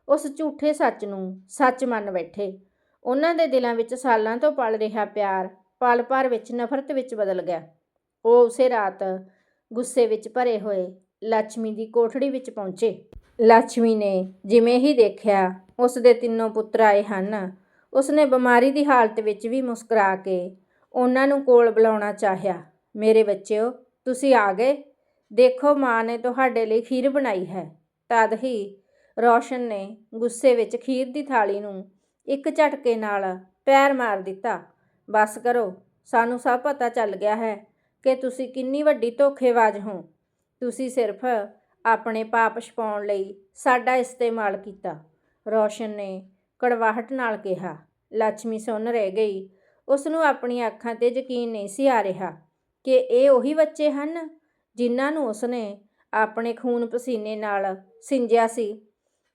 ਉਸ ਝੂਠੇ ਸੱਚ ਨੂੰ ਸੱਚ ਮੰਨ ਬੈਠੇ। ਉਹਨਾਂ ਦੇ ਦਿਲਾਂ ਵਿੱਚ ਸਾਲਾਂ ਤੋਂ ਪਲ ਰਿਹਾ ਪਿਆਰ ਪਲ ਭਰ ਵਿੱਚ ਨਫ਼ਰਤ ਵਿੱਚ ਬਦਲ ਗਿਆ। ਉਹ ਉਸੇ ਰਾਤ ਗੁੱਸੇ ਵਿੱਚ ਭਰੇ ਹੋਏ ਲక్ష్ਮੀ ਦੀ ਕੋਠੜੀ ਵਿੱਚ ਪਹੁੰਚੇ। ਲక్ష్ਮੀ ਨੇ ਜਿਵੇਂ ਹੀ ਦੇਖਿਆ, ਉਸ ਦੇ ਤਿੰਨੋਂ ਪੁੱਤਰ ਆਏ ਹਨ। ਉਸ ਨੇ ਬਿਮਾਰੀ ਦੀ ਹਾਲਤ ਵਿੱਚ ਵੀ ਮੁਸਕਰਾ ਕੇ ਉਹਨਾਂ ਨੂੰ ਕੋਲ ਬੁਲਾਉਣਾ ਚਾਹਿਆ। ਮੇਰੇ ਬੱਚਿਓ, ਤੁਸੀਂ ਆ ਗਏ? ਦੇਖੋ ਮਾਂ ਨੇ ਤੁਹਾਡੇ ਲਈ ਖੀਰ ਬਣਾਈ ਹੈ। ਤਦ ਹੀ ਰੌਸ਼ਨ ਨੇ ਗੁੱਸੇ ਵਿੱਚ ਖੀਰ ਦੀ ਥਾਲੀ ਨੂੰ ਇੱਕ ਝਟਕੇ ਨਾਲ ਪੈਰ ਮਾਰ ਦਿੱਤਾ। ਬਸ ਕਰੋ, ਸਾਨੂੰ ਸਭ ਪਤਾ ਚੱਲ ਗਿਆ ਹੈ ਕਿ ਤੁਸੀਂ ਕਿੰਨੀ ਵੱਡੀ ਧੋਖੇਬਾਜ਼ ਹੋ। ਤੁਸੀਂ ਸਿਰਫ ਆਪਣੇ ਪਾਪ ਛਪਾਉਣ ਲਈ ਸਾਡਾ ਇਸਤੇਮਾਲ ਕੀਤਾ। ਰੌਸ਼ਨ ਨੇ ਕੜਵਾਹਟ ਨਾਲ ਕਿਹਾ। ਲక్ష్ਮੀ ਸੁਣ ਰਹਿ ਗਈ। ਉਸ ਨੂੰ ਆਪਣੀਆਂ ਅੱਖਾਂ ਤੇ ਯਕੀਨ ਨਹੀਂ ਸੀ ਆ ਰਿਹਾ ਕਿ ਇਹ ਉਹੀ ਬੱਚੇ ਹਨ ਜਿਨ੍ਹਾਂ ਨੂੰ ਉਸਨੇ ਆਪਣੇ ਖੂਨ ਪਸੀਨੇ ਨਾਲ ਸਿੰਜਿਆ ਸੀ,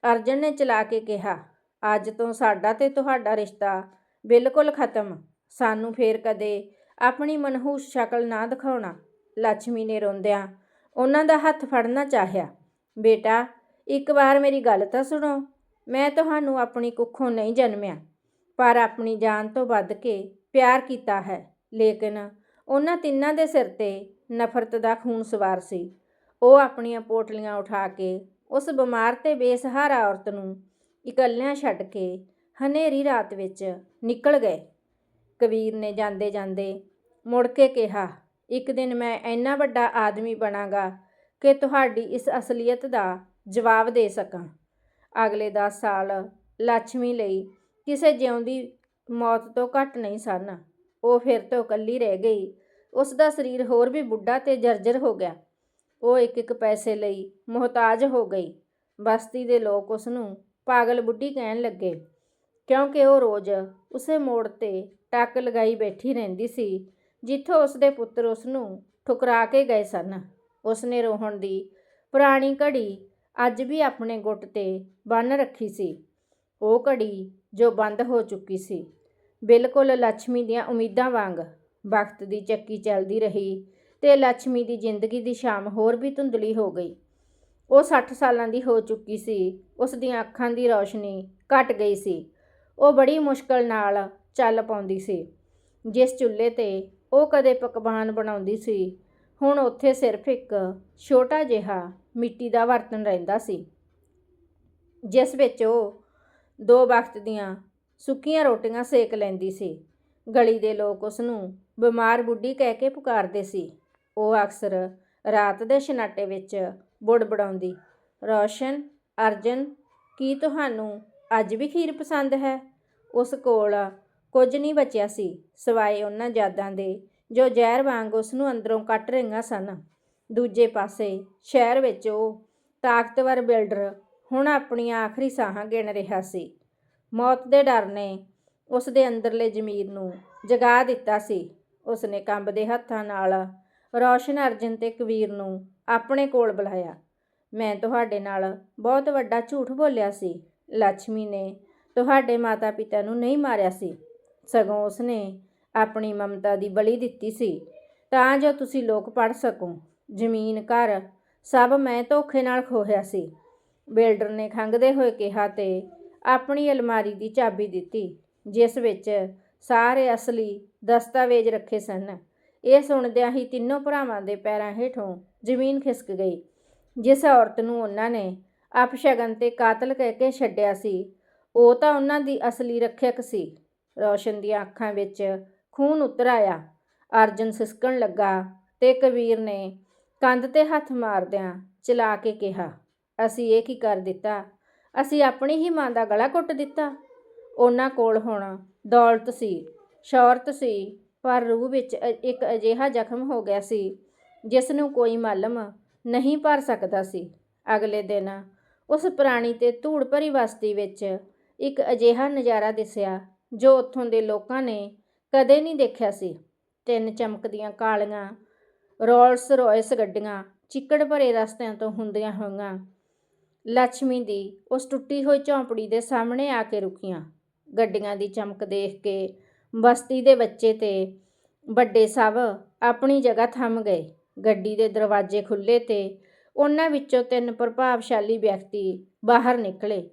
ਅਰਜਨ ਨੇ ਚਲਾ ਕੇ ਕਿਹਾ, ਅੱਜ ਤੋਂ ਸਾਡਾ ਤੇ ਤੁਹਾਡਾ ਰਿਸ਼ਤਾ ਬਿਲਕੁਲ ਖਤਮ। ਸਾਨੂੰ ਫੇਰ ਕਦੇ ਆਪਣੀ ਮਨਹੂਸ ਸ਼ਕਲ ਨਾ ਦਿਖਾਉਣਾ। ਲక్ష్ਮੀ ਨੇ ਰੋਂਦਿਆਂ ਉਹਨਾਂ ਦਾ ਹੱਥ ਫੜਨਾ ਚਾਹਿਆ, ਬੇਟਾ, ਇੱਕ ਵਾਰ ਮੇਰੀ ਗੱਲ ਤਾਂ ਸੁਣੋ। ਮੈਂ ਤੁਹਾਨੂੰ ਆਪਣੀ ਕੁੱਖੋਂ ਨਹੀਂ ਜਨਮਿਆ, ਪਰ ਆਪਣੀ ਜਾਨ ਤੋਂ ਵੱਧ ਕੇ ਪਿਆਰ ਕੀਤਾ ਹੈ। ਲੇਕਿਨ ਉਹਨਾਂ ਤਿੰਨਾਂ ਦੇ ਸਿਰ ਤੇ ਨਫ਼ਰਤ ਦਾ ਖੂਨ ਸਵਾਰ ਸੀ। ਉਹ ਆਪਣੀਆਂ ਪੋਟਲੀਆਂ ਉਠਾ ਕੇ ਉਸ ਬਿਮਾਰ ਤੇ ਬੇਸਹਾਰਾ ਔਰਤ ਨੂੰ ਇਕੱਲਿਆਂ ਛੱਡ ਕੇ ਹਨੇਰੀ ਰਾਤ ਵਿੱਚ ਨਿਕਲ ਗਏ। ਕਬੀਰ ਨੇ ਜਾਂਦੇ ਜਾਂਦੇ ਮੁੜ ਕੇ ਕਿਹਾ, ਇੱਕ ਦਿਨ ਮੈਂ ਇੰਨਾ ਵੱਡਾ ਆਦਮੀ ਬਣਾਂਗਾ ਕਿ ਤੁਹਾਡੀ ਇਸ ਅਸਲੀਅਤ ਦਾ ਜਵਾਬ ਦੇ ਸਕਾਂ। ਅਗਲੇ 10 ਸਾਲ ਲక్ష్ਮੀ ਲਈ ਕਿਸੇ ਜਿਉਂਦੀ ਮੌਤ ਤੋਂ ਘੱਟ ਨਹੀਂ ਸਨ। ਉਹ ਫਿਰ ਤੋਂ ਇਕੱਲੀ ਰਹਿ ਗਈ ਉਸ ਦਾ ਸਰੀਰ ਹੋਰ ਵੀ ਬੁੱਢਾ ਤੇ ਜਰਜਰ ਹੋ ਗਿਆ। ਉਹ ਇੱਕ ਇੱਕ ਪੈਸੇ ਲਈ ਮੁਹਤਾਜ ਹੋ ਗਈ। ਬਸਤੀ ਦੇ ਲੋਕ ਉਸ ਨੂੰ ਪਾਗਲ ਬੁੱਢੀ ਕਹਿਣ ਲੱਗੇ। ਕਿਉਂਕਿ ਉਹ ਰੋਜ਼ ਉਸੇ ਮੋੜ ਤੇ ਟੱਕ ਲਗਾਈ ਬੈਠੀ ਰਹਿੰਦੀ ਸੀ, ਜਿੱਥੋਂ ਉਸ ਦੇ ਪੁੱਤਰ ਉਸ ਨੂੰ ਠੁਕਰਾ ਕੇ ਗਏ ਸਨ। ਉਸ ਨੇ ਰੋਹਣ ਦੀ ਪੁਰਾਣੀ ਘੜੀ ਅੱਜ ਵੀ ਆਪਣੇ ਗੁੱਟ ਤੇ ਬੰਨ ਰੱਖੀ ਸੀ। ਉਹ ਘੜੀ ਜੋ ਬੰਦ ਹੋ ਚੁੱਕੀ ਸੀ। ਬਿਲਕੁਲ ਲక్ష్ਮੀ ਦੀਆਂ ਉਮੀਦਾਂ ਵਾਂਗ ਵਕਤ ਦੀ ਚੱਕੀ ਚੱਲਦੀ ਰਹੀ ਤੇ ਲక్ష్ਮੀ ਦੀ ਜ਼ਿੰਦਗੀ ਦੀ ਸ਼ਾਮ ਹੋਰ ਵੀ ਧੁੰਦਲੀ ਹੋ ਗਈ। ਉਹ 60 ਸਾਲਾਂ ਦੀ ਹੋ ਚੁੱਕੀ ਸੀ। ਉਸ ਦੀਆਂ ਅੱਖਾਂ ਦੀ ਰੌਸ਼ਨੀ ਘਟ ਗਈ ਸੀ। ਉਹ ਬੜੀ ਮੁਸ਼ਕਲ ਨਾਲ ਚੱਲ ਪਾਉਂਦੀ ਸੀ। ਜਿਸ ਚੁੱਲ੍ਹੇ ਤੇ ਉਹ ਕਦੇ ਪਕਵਾਨ ਬਣਾਉਂਦੀ ਸੀ, ਹੁਣ ਉੱਥੇ ਸਿਰਫ ਇੱਕ ਛੋਟਾ ਜਿਹਾ ਮਿੱਟੀ ਦਾ ਬਰਤਨ ਰਹਿੰਦਾ ਸੀ। ਜਿਸ ਵਿੱਚ ਉਹ ਦੋ ਵਕਤ ਦੀਆਂ ਸੁੱਕੀਆਂ ਰੋਟੀਆਂ ਸੇਕ ਲੈਂਦੀ ਸੀ। ਗਲੀ ਦੇ ਲੋਕ ਉਸ ਨੂੰ ਬਿਮਾਰ ਬੁੱਢੀ ਕਹਿ ਕੇ ਪੁਕਾਰਦੇ ਸੀ। ਉਹ ਅਕਸਰ ਰਾਤ ਦੇ ਸ਼ਨਾਟੇ ਵਿੱਚ ਬੁੜਬੜਾਉਂਦੀ ਰੌਸ਼ਨ, ਅਰਜਨ, ਕੀ ਤੁਹਾਨੂੰ ਅੱਜ ਵੀ ਖੀਰ ਪਸੰਦ ਹੈ? ਉਸ ਕੋਲ ਕੁਝ ਨਹੀਂ ਬਚਿਆ ਸੀ। ਸਿਵਾਏ ਉਹਨਾਂ ਯਾਦਾਂ ਦੇ ਜੋ ਜ਼ਹਿਰ ਵਾਂਗ ਉਸ ਨੂੰ ਅੰਦਰੋਂ ਕੱਟ ਰਹੀਆਂ ਸਨ। ਦੂਜੇ ਪਾਸੇ ਸ਼ਹਿਰ ਵਿੱਚ ਉਹ ਤਾਕਤਵਰ ਬਿਲਡਰ ਹੁਣ ਆਪਣੀਆਂ ਆਖਰੀ ਸਾਹਾਂ ਗਿਣ ਰਿਹਾ ਸੀ। ਮੌਤ ਦੇ ਡਰ ਨੇ ਉਸ ਦੇ ਅੰਦਰਲੇ ਜ਼ਮੀਰ ਨੂੰ ਜਗਾ ਦਿੱਤਾ ਸੀ। ਉਸਨੇ ਕੰਬਦੇ ਹੱਥਾਂ ਨਾਲ ਰੌਸ਼ਨ ਅਰਜਨ ਤੇ ਕਬੀਰ ਨੂੰ ਆਪਣੇ ਕੋਲ ਬੁਲਾਇਆ। ਮੈਂ ਤੁਹਾਡੇ ਨਾਲ ਬਹੁਤ ਵੱਡਾ ਝੂਠ ਬੋਲਿਆ ਸੀ। ਲక్ష్ਮੀ ਨੇ ਤੁਹਾਡੇ ਮਾਤਾ-ਪਿਤਾ ਨੂੰ ਨਹੀਂ ਮਾਰਿਆ ਸੀ। ਸਗੋਂ ਉਸਨੇ ਆਪਣੀ ਮਮਤਾ ਦੀ ਬਲੀ ਦਿੱਤੀ ਸੀ। ਤਾਂ ਜੋ ਤੁਸੀਂ ਲੋਕ ਪੜ ਸਕੋ। ਜ਼ਮੀਨ, ਘਰ, ਸਭ ਮੈਂ ਧੋਖੇ ਨਾਲ ਖੋਹਿਆ ਸੀ। ਬਿਲਡਰ ਨੇ ਖੰਗਦੇ ਹੋਏ ਕਿਹਾ ਤੇ ਆਪਣੀ ਅਲਮਾਰੀ ਦੀ ਚਾਬੀ ਦਿੱਤੀ, ਜਿਸ ਵਿੱਚ ਸਾਰੇ ਅਸਲੀ ਦਸਤਾਵੇਜ਼ ਰੱਖੇ ਸਨ। ਇਹ ਸੁਣਦਿਆਂ ਹੀ ਤਿੰਨੋਂ ਭਰਾਵਾਂ ਦੇ ਪੈਰਾਂ ਹੇਠੋਂ ਜ਼ਮੀਨ ਖਿਸਕ ਗਈ। ਜਿਸ ਔਰਤ ਨੂੰ ਉਹਨਾਂ ਨੇ ਅਪਸ਼ਗਨ ਤੇ ਕਾਤਲ ਕਹਿ ਕੇ ਛੱਡਿਆ ਸੀ, ਉਹ ਤਾਂ ਉਹਨਾਂ ਦੀ ਅਸਲੀ ਰੱਖਿਅਕ ਸੀ। ਰੌਸ਼ਨ ਦੀਆਂ ਅੱਖਾਂ ਵਿੱਚ ਖੂਨ ਉਤਰ ਆਇਆ। ਅਰਜਨ ਸਿਸਕਣ ਲੱਗਾ ਤੇ ਕਬੀਰ ਨੇ ਕੰਧ ਤੇ ਹੱਥ ਮਾਰਦਿਆਂ ਚਲਾ ਕੇ ਕਿਹਾ, ਅਸੀਂ ਇਹ ਕੀ ਕਰ ਦਿੱਤਾ? ਅਸੀਂ ਆਪਣੀ ਹੀ ਮਾਂ ਦਾ ਗਲਾ ਘੁੱਟ ਦਿੱਤਾ? ਉਹਨਾਂ ਕੋਲ ਹੁਣ ਦੌਲਤ ਸੀ, ਸ਼ੌਹਰਤ ਸੀ, ਪਰ ਰੂਹ ਵਿੱਚ ਇੱਕ ਅਜਿਹਾ ਜ਼ਖਮ ਹੋ ਗਿਆ ਸੀ, ਜਿਸ ਨੂੰ ਕੋਈ ਮਲਮ ਨਹੀਂ ਭਰ ਸਕਦਾ ਸੀ। ਅਗਲੇ ਦਿਨ ਉਸ ਪੁਰਾਣੀ ਤੇ ਧੂੜ ਭਰੀ ਬਸਤੀ ਵਿੱਚ ਇੱਕ ਅਜਿਹਾ ਨਜ਼ਾਰਾ ਦਿਸਿਆ, ਜੋ ਉੱਥੋਂ ਦੇ ਲੋਕਾਂ ਨੇ ਕਦੇ ਨਹੀਂ ਦੇਖਿਆ ਸੀ। ਤਿੰਨ ਚਮਕਦੀਆਂ ਕਾਲੀਆਂ ਰੋਲਸ ਰੋਇਸ ਗੱਡੀਆਂ ਚਿੱਕੜ ਭਰੇ ਰਸਤਿਆਂ ਤੋਂ ਹੁੰਦੀਆਂ ਹੋਈਆਂ ਲక్ష్ਮੀ ਦੀ ਉਸ ਟੁੱਟੀ ਹੋਈ ਝੌਂਪੜੀ ਦੇ ਸਾਹਮਣੇ ਆ ਕੇ ਰੁਕੀਆਂ। ਗੱਡੀਆਂ ਦੀ ਚਮਕ ਦੇਖ ਕੇ ਬਸਤੀ ਦੇ ਬੱਚੇ ਤੇ ਵੱਡੇ ਸਭ ਆਪਣੀ ਜਗ੍ਹਾ ਥੰਮ ਗਏ। ਗੱਡੀ ਦੇ ਦਰਵਾਜ਼ੇ ਖੁੱਲੇ ਤੇ ਉਹਨਾਂ ਵਿੱਚੋਂ ਤਿੰਨ ਪ੍ਰਭਾਵਸ਼ਾਲੀ ਵਿਅਕਤੀ ਬਾਹਰ ਨਿਕਲੇ।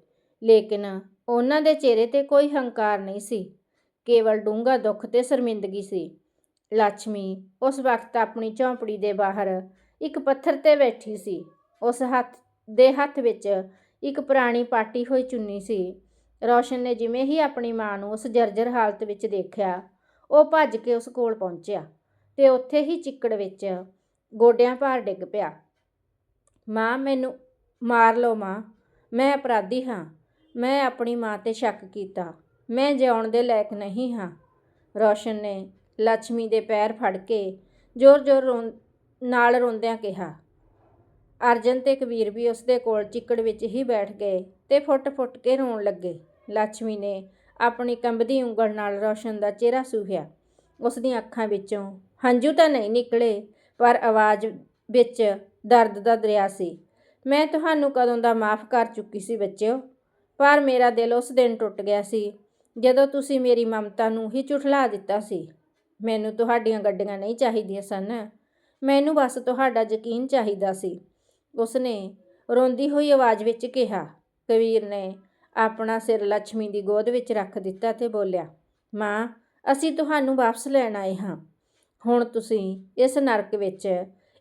ਲੇਕਿਨ ਉਹਨਾਂ ਦੇ ਚਿਹਰੇ ਤੇ ਕੋਈ ਹੰਕਾਰ ਨਹੀਂ ਸੀ, ਕੇਵਲ ਡੂੰਘਾ ਦੁੱਖ ਤੇ ਸ਼ਰਮਿੰਦਗੀ ਸੀ। ਲక్ష్ਮੀ ਉਸ ਵਕਤ ਆਪਣੀ ਝੌਂਪੜੀ ਦੇ ਬਾਹਰ ਇੱਕ ਪੱਥਰ ਤੇ ਬੈਠੀ ਸੀ। ਉਸ ਹੱਥ ਦੇ ਹੱਥ ਵਿੱਚ ਇੱਕ ਪੁਰਾਣੀ ਪਾਟੀ ਹੋਈ ਚੁੰਨੀ ਸੀ। ਰੌਸ਼ਨ ਨੇ ਜਿਵੇਂ ਹੀ ਆਪਣੀ ਮਾਂ ਨੂੰ ਉਸ ਜਰਜਰ ਹਾਲਤ ਵਿੱਚ ਦੇਖਿਆ, ਉਹ ਭੱਜ ਕੇ ਉਸ ਕੋਲ ਪਹੁੰਚਿਆ ਤੇ ਉੱਥੇ ਹੀ ਚਿੱਕੜ ਵਿੱਚ ਗੋਡਿਆਂ ਭਾਰ ਡਿੱਗ ਪਿਆ। ਮਾਂ, ਮੈਨੂੰ ਮਾਰ ਲਓ ਮਾਂ, ਮੈਂ ਅਪਰਾਧੀ ਹਾਂ। ਮੈਂ ਆਪਣੀ ਮਾਂ ਤੇ ਸ਼ੱਕ ਕੀਤਾ। ਮੈਂ ਜਿਉਣ ਦੇ ਲਾਇਕ ਨਹੀਂ ਹਾਂ। ਰੌਸ਼ਨ ਨੇ ਲక్ష్ਮੀ ਦੇ ਪੈਰ ਫੜ ਕੇ ਜ਼ੋਰ-ਜ਼ੋਰ ਰੋਂ, ਨਾਲ ਰੋਂਦਿਆਂ ਕਿਹਾ ਅਰਜਨ ਤੇ ਕਬੀਰ ਵੀ ਉਸਦੇ ਕੋਲ ਚਿੱਕੜ ਵਿੱਚ ਹੀ ਬੈਠ ਗਏ ਤੇ ਫੁੱਟ-ਫੁੱਟ ਕੇ ਰੋਣ ਲੱਗੇ। ਲక్ష్ਮੀ ਨੇ ਆਪਣੀ ਕੰਬਦੀ ਉਂਗਲ ਨਾਲ ਰੌਸ਼ਨ ਦਾ ਚਿਹਰਾ ਸੂਹਿਆ। ਉਸ ਦੀਆਂ ਅੱਖਾਂ ਵਿੱਚੋਂ ਹੰਝੂ ਤਾਂ ਨਹੀਂ ਨਿਕਲੇ, ਪਰ ਆਵਾਜ਼ ਵਿੱਚ ਦਰਦ ਦਾ ਦਰਿਆ ਸੀ। ਮੈਂ ਤੁਹਾਨੂੰ ਕਦੋਂ ਦਾ ਮਾਫ ਕਰ ਚੁੱਕੀ ਸੀ ਬੱਚਿਓ, ਪਰ ਮੇਰਾ ਦਿਲ ਉਸ ਦਿਨ ਟੁੱਟ ਗਿਆ ਸੀ ਜਦੋਂ ਤੁਸੀਂ ਮੇਰੀ ਮਮਤਾ ਨੂੰ ਹੀ ਝੁਠਲਾ ਦਿੱਤਾ ਸੀ। ਮੈਨੂੰ ਤੁਹਾਡੀਆਂ ਗੱਡੀਆਂ ਨਹੀਂ ਚਾਹੀਦੀਆਂ ਸਨ, ਮੈਨੂੰ ਬਸ ਤੁਹਾਡਾ ਯਕੀਨ ਚਾਹੀਦਾ ਸੀ। ਉਸਨੇ ਰੋਂਦੀ ਹੋਈ ਆਵਾਜ਼ ਵਿੱਚ ਕਿਹਾ, ਕਬੀਰ ਨੇ ਆਪਣਾ ਸਿਰ ਲక్ష్ਮੀ ਦੀ ਗੋਦ ਵਿੱਚ ਰੱਖ ਦਿੱਤਾ ਤੇ ਬੋਲਿਆ, ਮਾਂ, ਅਸੀਂ ਤੁਹਾਨੂੰ ਵਾਪਸ ਲੈਣ ਆਏ ਹਾਂ। ਹੁਣ ਤੁਸੀਂ ਇਸ ਨਰਕ ਵਿੱਚ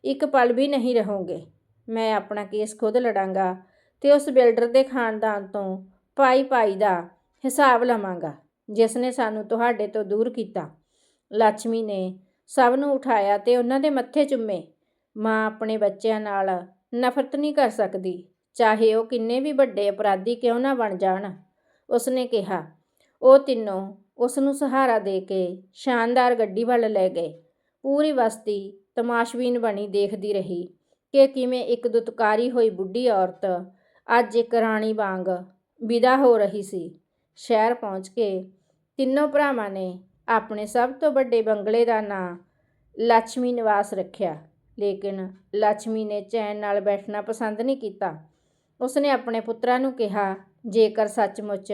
ਇੱਕ ਪਲ ਵੀ ਨਹੀਂ ਰਹੋਗੇ। ਮੈਂ ਆਪਣਾ ਕੇਸ ਖੁਦ ਲੜਾਂਗਾ ਤੇ ਉਸ ਬਿਲਡਰ ਦੇ ਖਾਨਦਾਨ ਤੋਂ ਪਾਈ ਪਾਈ ਦਾ ਹਿਸਾਬ ਲਵਾਂਗਾ, ਜਿਸ ਨੇ ਸਾਨੂੰ ਤੁਹਾਡੇ ਤੋਂ ਦੂਰ ਕੀਤਾ। ਲక్ష్ਮੀ ਨੇ ਸਭ ਨੂੰ ਉਠਾਇਆ ਤੇ ਉਹਨਾਂ ਦੇ ਮੱਥੇ ਚੁੰਮੇ। ਮਾਂ ਆਪਣੇ ਬੱਚਿਆਂ ਨਾਲ ਨਫ਼ਰਤ ਨਹੀਂ ਕਰ ਸਕਦੀ। ਚਾਹੇ ਉਹ ਕਿੰਨੇ ਵੀ ਵੱਡੇ ਅਪਰਾਧੀ ਕਿਉਂ ਨਾ ਬਣ ਜਾਣ, ਉਸਨੇ ਕਿਹਾ, ਉਹ ਤਿੰਨੋਂ ਉਸ ਨੂੰ ਸਹਾਰਾ ਦੇ ਕੇ ਸ਼ਾਨਦਾਰ ਗੱਡੀ ਵੱਲ ਲੈ ਗਏ। ਪੂਰੀ ਬਸਤੀ ਤਮਾਸ਼ਬੀਨ ਬਣੀ ਦੇਖਦੀ ਰਹੀ ਕਿ ਕਿਵੇਂ ਇੱਕ ਦੁਤਕਾਰੀ ਹੋਈ ਬੁੱਢੀ ਔਰਤ ਅੱਜ ਇੱਕ ਰਾਣੀ ਵਾਂਗ ਵਿਦਾ ਹੋ ਰਹੀ ਸੀ। ਸ਼ਹਿਰ ਪਹੁੰਚ ਕੇ ਤਿੰਨੋਂ ਭਰਾਵਾਂ ਨੇ ਆਪਣੇ ਸਭ ਤੋਂ ਵੱਡੇ ਬੰਗਲੇ ਦਾ ਨਾਂ ਲక్ష్ਮੀ ਨਿਵਾਸ ਰੱਖਿਆ। ਲੇਕਿਨ ਲక్ష్ਮੀ ਨੇ ਚੈਨ ਨਾਲ ਬੈਠਣਾ ਪਸੰਦ ਨਹੀਂ ਕੀਤਾ। ਉਸਨੇ ਆਪਣੇ ਪੁੱਤਰਾਂ ਨੂੰ ਕਿਹਾ, ਜੇਕਰ ਸੱਚਮੁੱਚ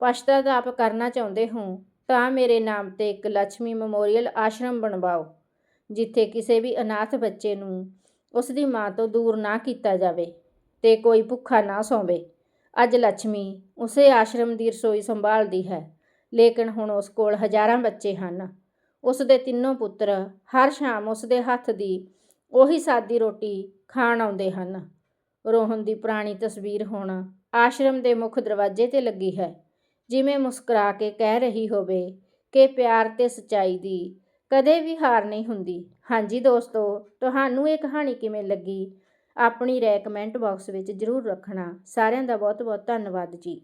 ਪਛਤਾਤਾਪ ਕਰਨਾ ਚਾਹੁੰਦੇ ਹੋ, ਤਾਂ ਮੇਰੇ ਨਾਮ ਤੇ ਇੱਕ ਲక్ష్ਮੀ ਮੈਮੋਰੀਅਲ ਆਸ਼ਰਮ ਬਣਵਾਓ, ਜਿੱਥੇ ਕਿਸੇ ਵੀ ਅਨਾਥ ਬੱਚੇ ਨੂੰ ਉਸ ਦੀ ਮਾਂ ਤੋਂ ਦੂਰ ਨਾ ਕੀਤਾ ਜਾਵੇ ਤੇ ਕੋਈ ਭੁੱਖਾ ਨਾ ਸੌਵੇ। ਅੱਜ ਲక్ష్ਮੀ ਉਸੇ ਆਸ਼ਰਮ ਦੀ ਰਸੋਈ ਸੰਭਾਲਦੀ ਹੈ, ਲੇਕਿਨ ਹੁਣ ਉਸ ਕੋਲ ਹਜ਼ਾਰਾਂ ਬੱਚੇ ਹਨ। ਉਸ ਦੇ ਤਿੰਨੋਂ ਪੁੱਤਰ ਹਰ ਸ਼ਾਮ ਉਸ ਦੇ ਹੱਥ ਦੀ ਉਹੀ ਸਾਦੀ ਰੋਟੀ ਖਾਣ ਆਉਂਦੇ ਹਨ। ਰੋਹਨ ਦੀ ਪੁਰਾਣੀ ਤਸਵੀਰ ਹੁਣ ਆਸ਼ਰਮ ਦੇ ਮੁੱਖ ਦਰਵਾਜ਼ੇ ਤੇ ਲੱਗੀ ਹੈ। ਜਿਵੇਂ ਮੁਸਕਰਾ ਕੇ ਕਹਿ ਰਹੀ ਹੋਵੇ ਕਿ ਪਿਆਰ ਤੇ ਸਚਾਈ ਦੀ ਕਦੇ ਵੀ ਹਾਰ ਨਹੀਂ ਹੁੰਦੀ। ਹਾਂਜੀ ਦੋਸਤੋ, ਤੁਹਾਨੂੰ ਇਹ ਕਹਾਣੀ ਕਿਵੇਂ ਲੱਗੀ? ਆਪਣੀ ਰਾਏ ਕਮੈਂਟ ਬਾਕਸ ਵਿੱਚ ਜ਼ਰੂਰ ਰੱਖਣਾ। ਸਾਰਿਆਂ ਦਾ ਬਹੁਤ ਬਹੁਤ ਧੰਨਵਾਦ ਜੀ।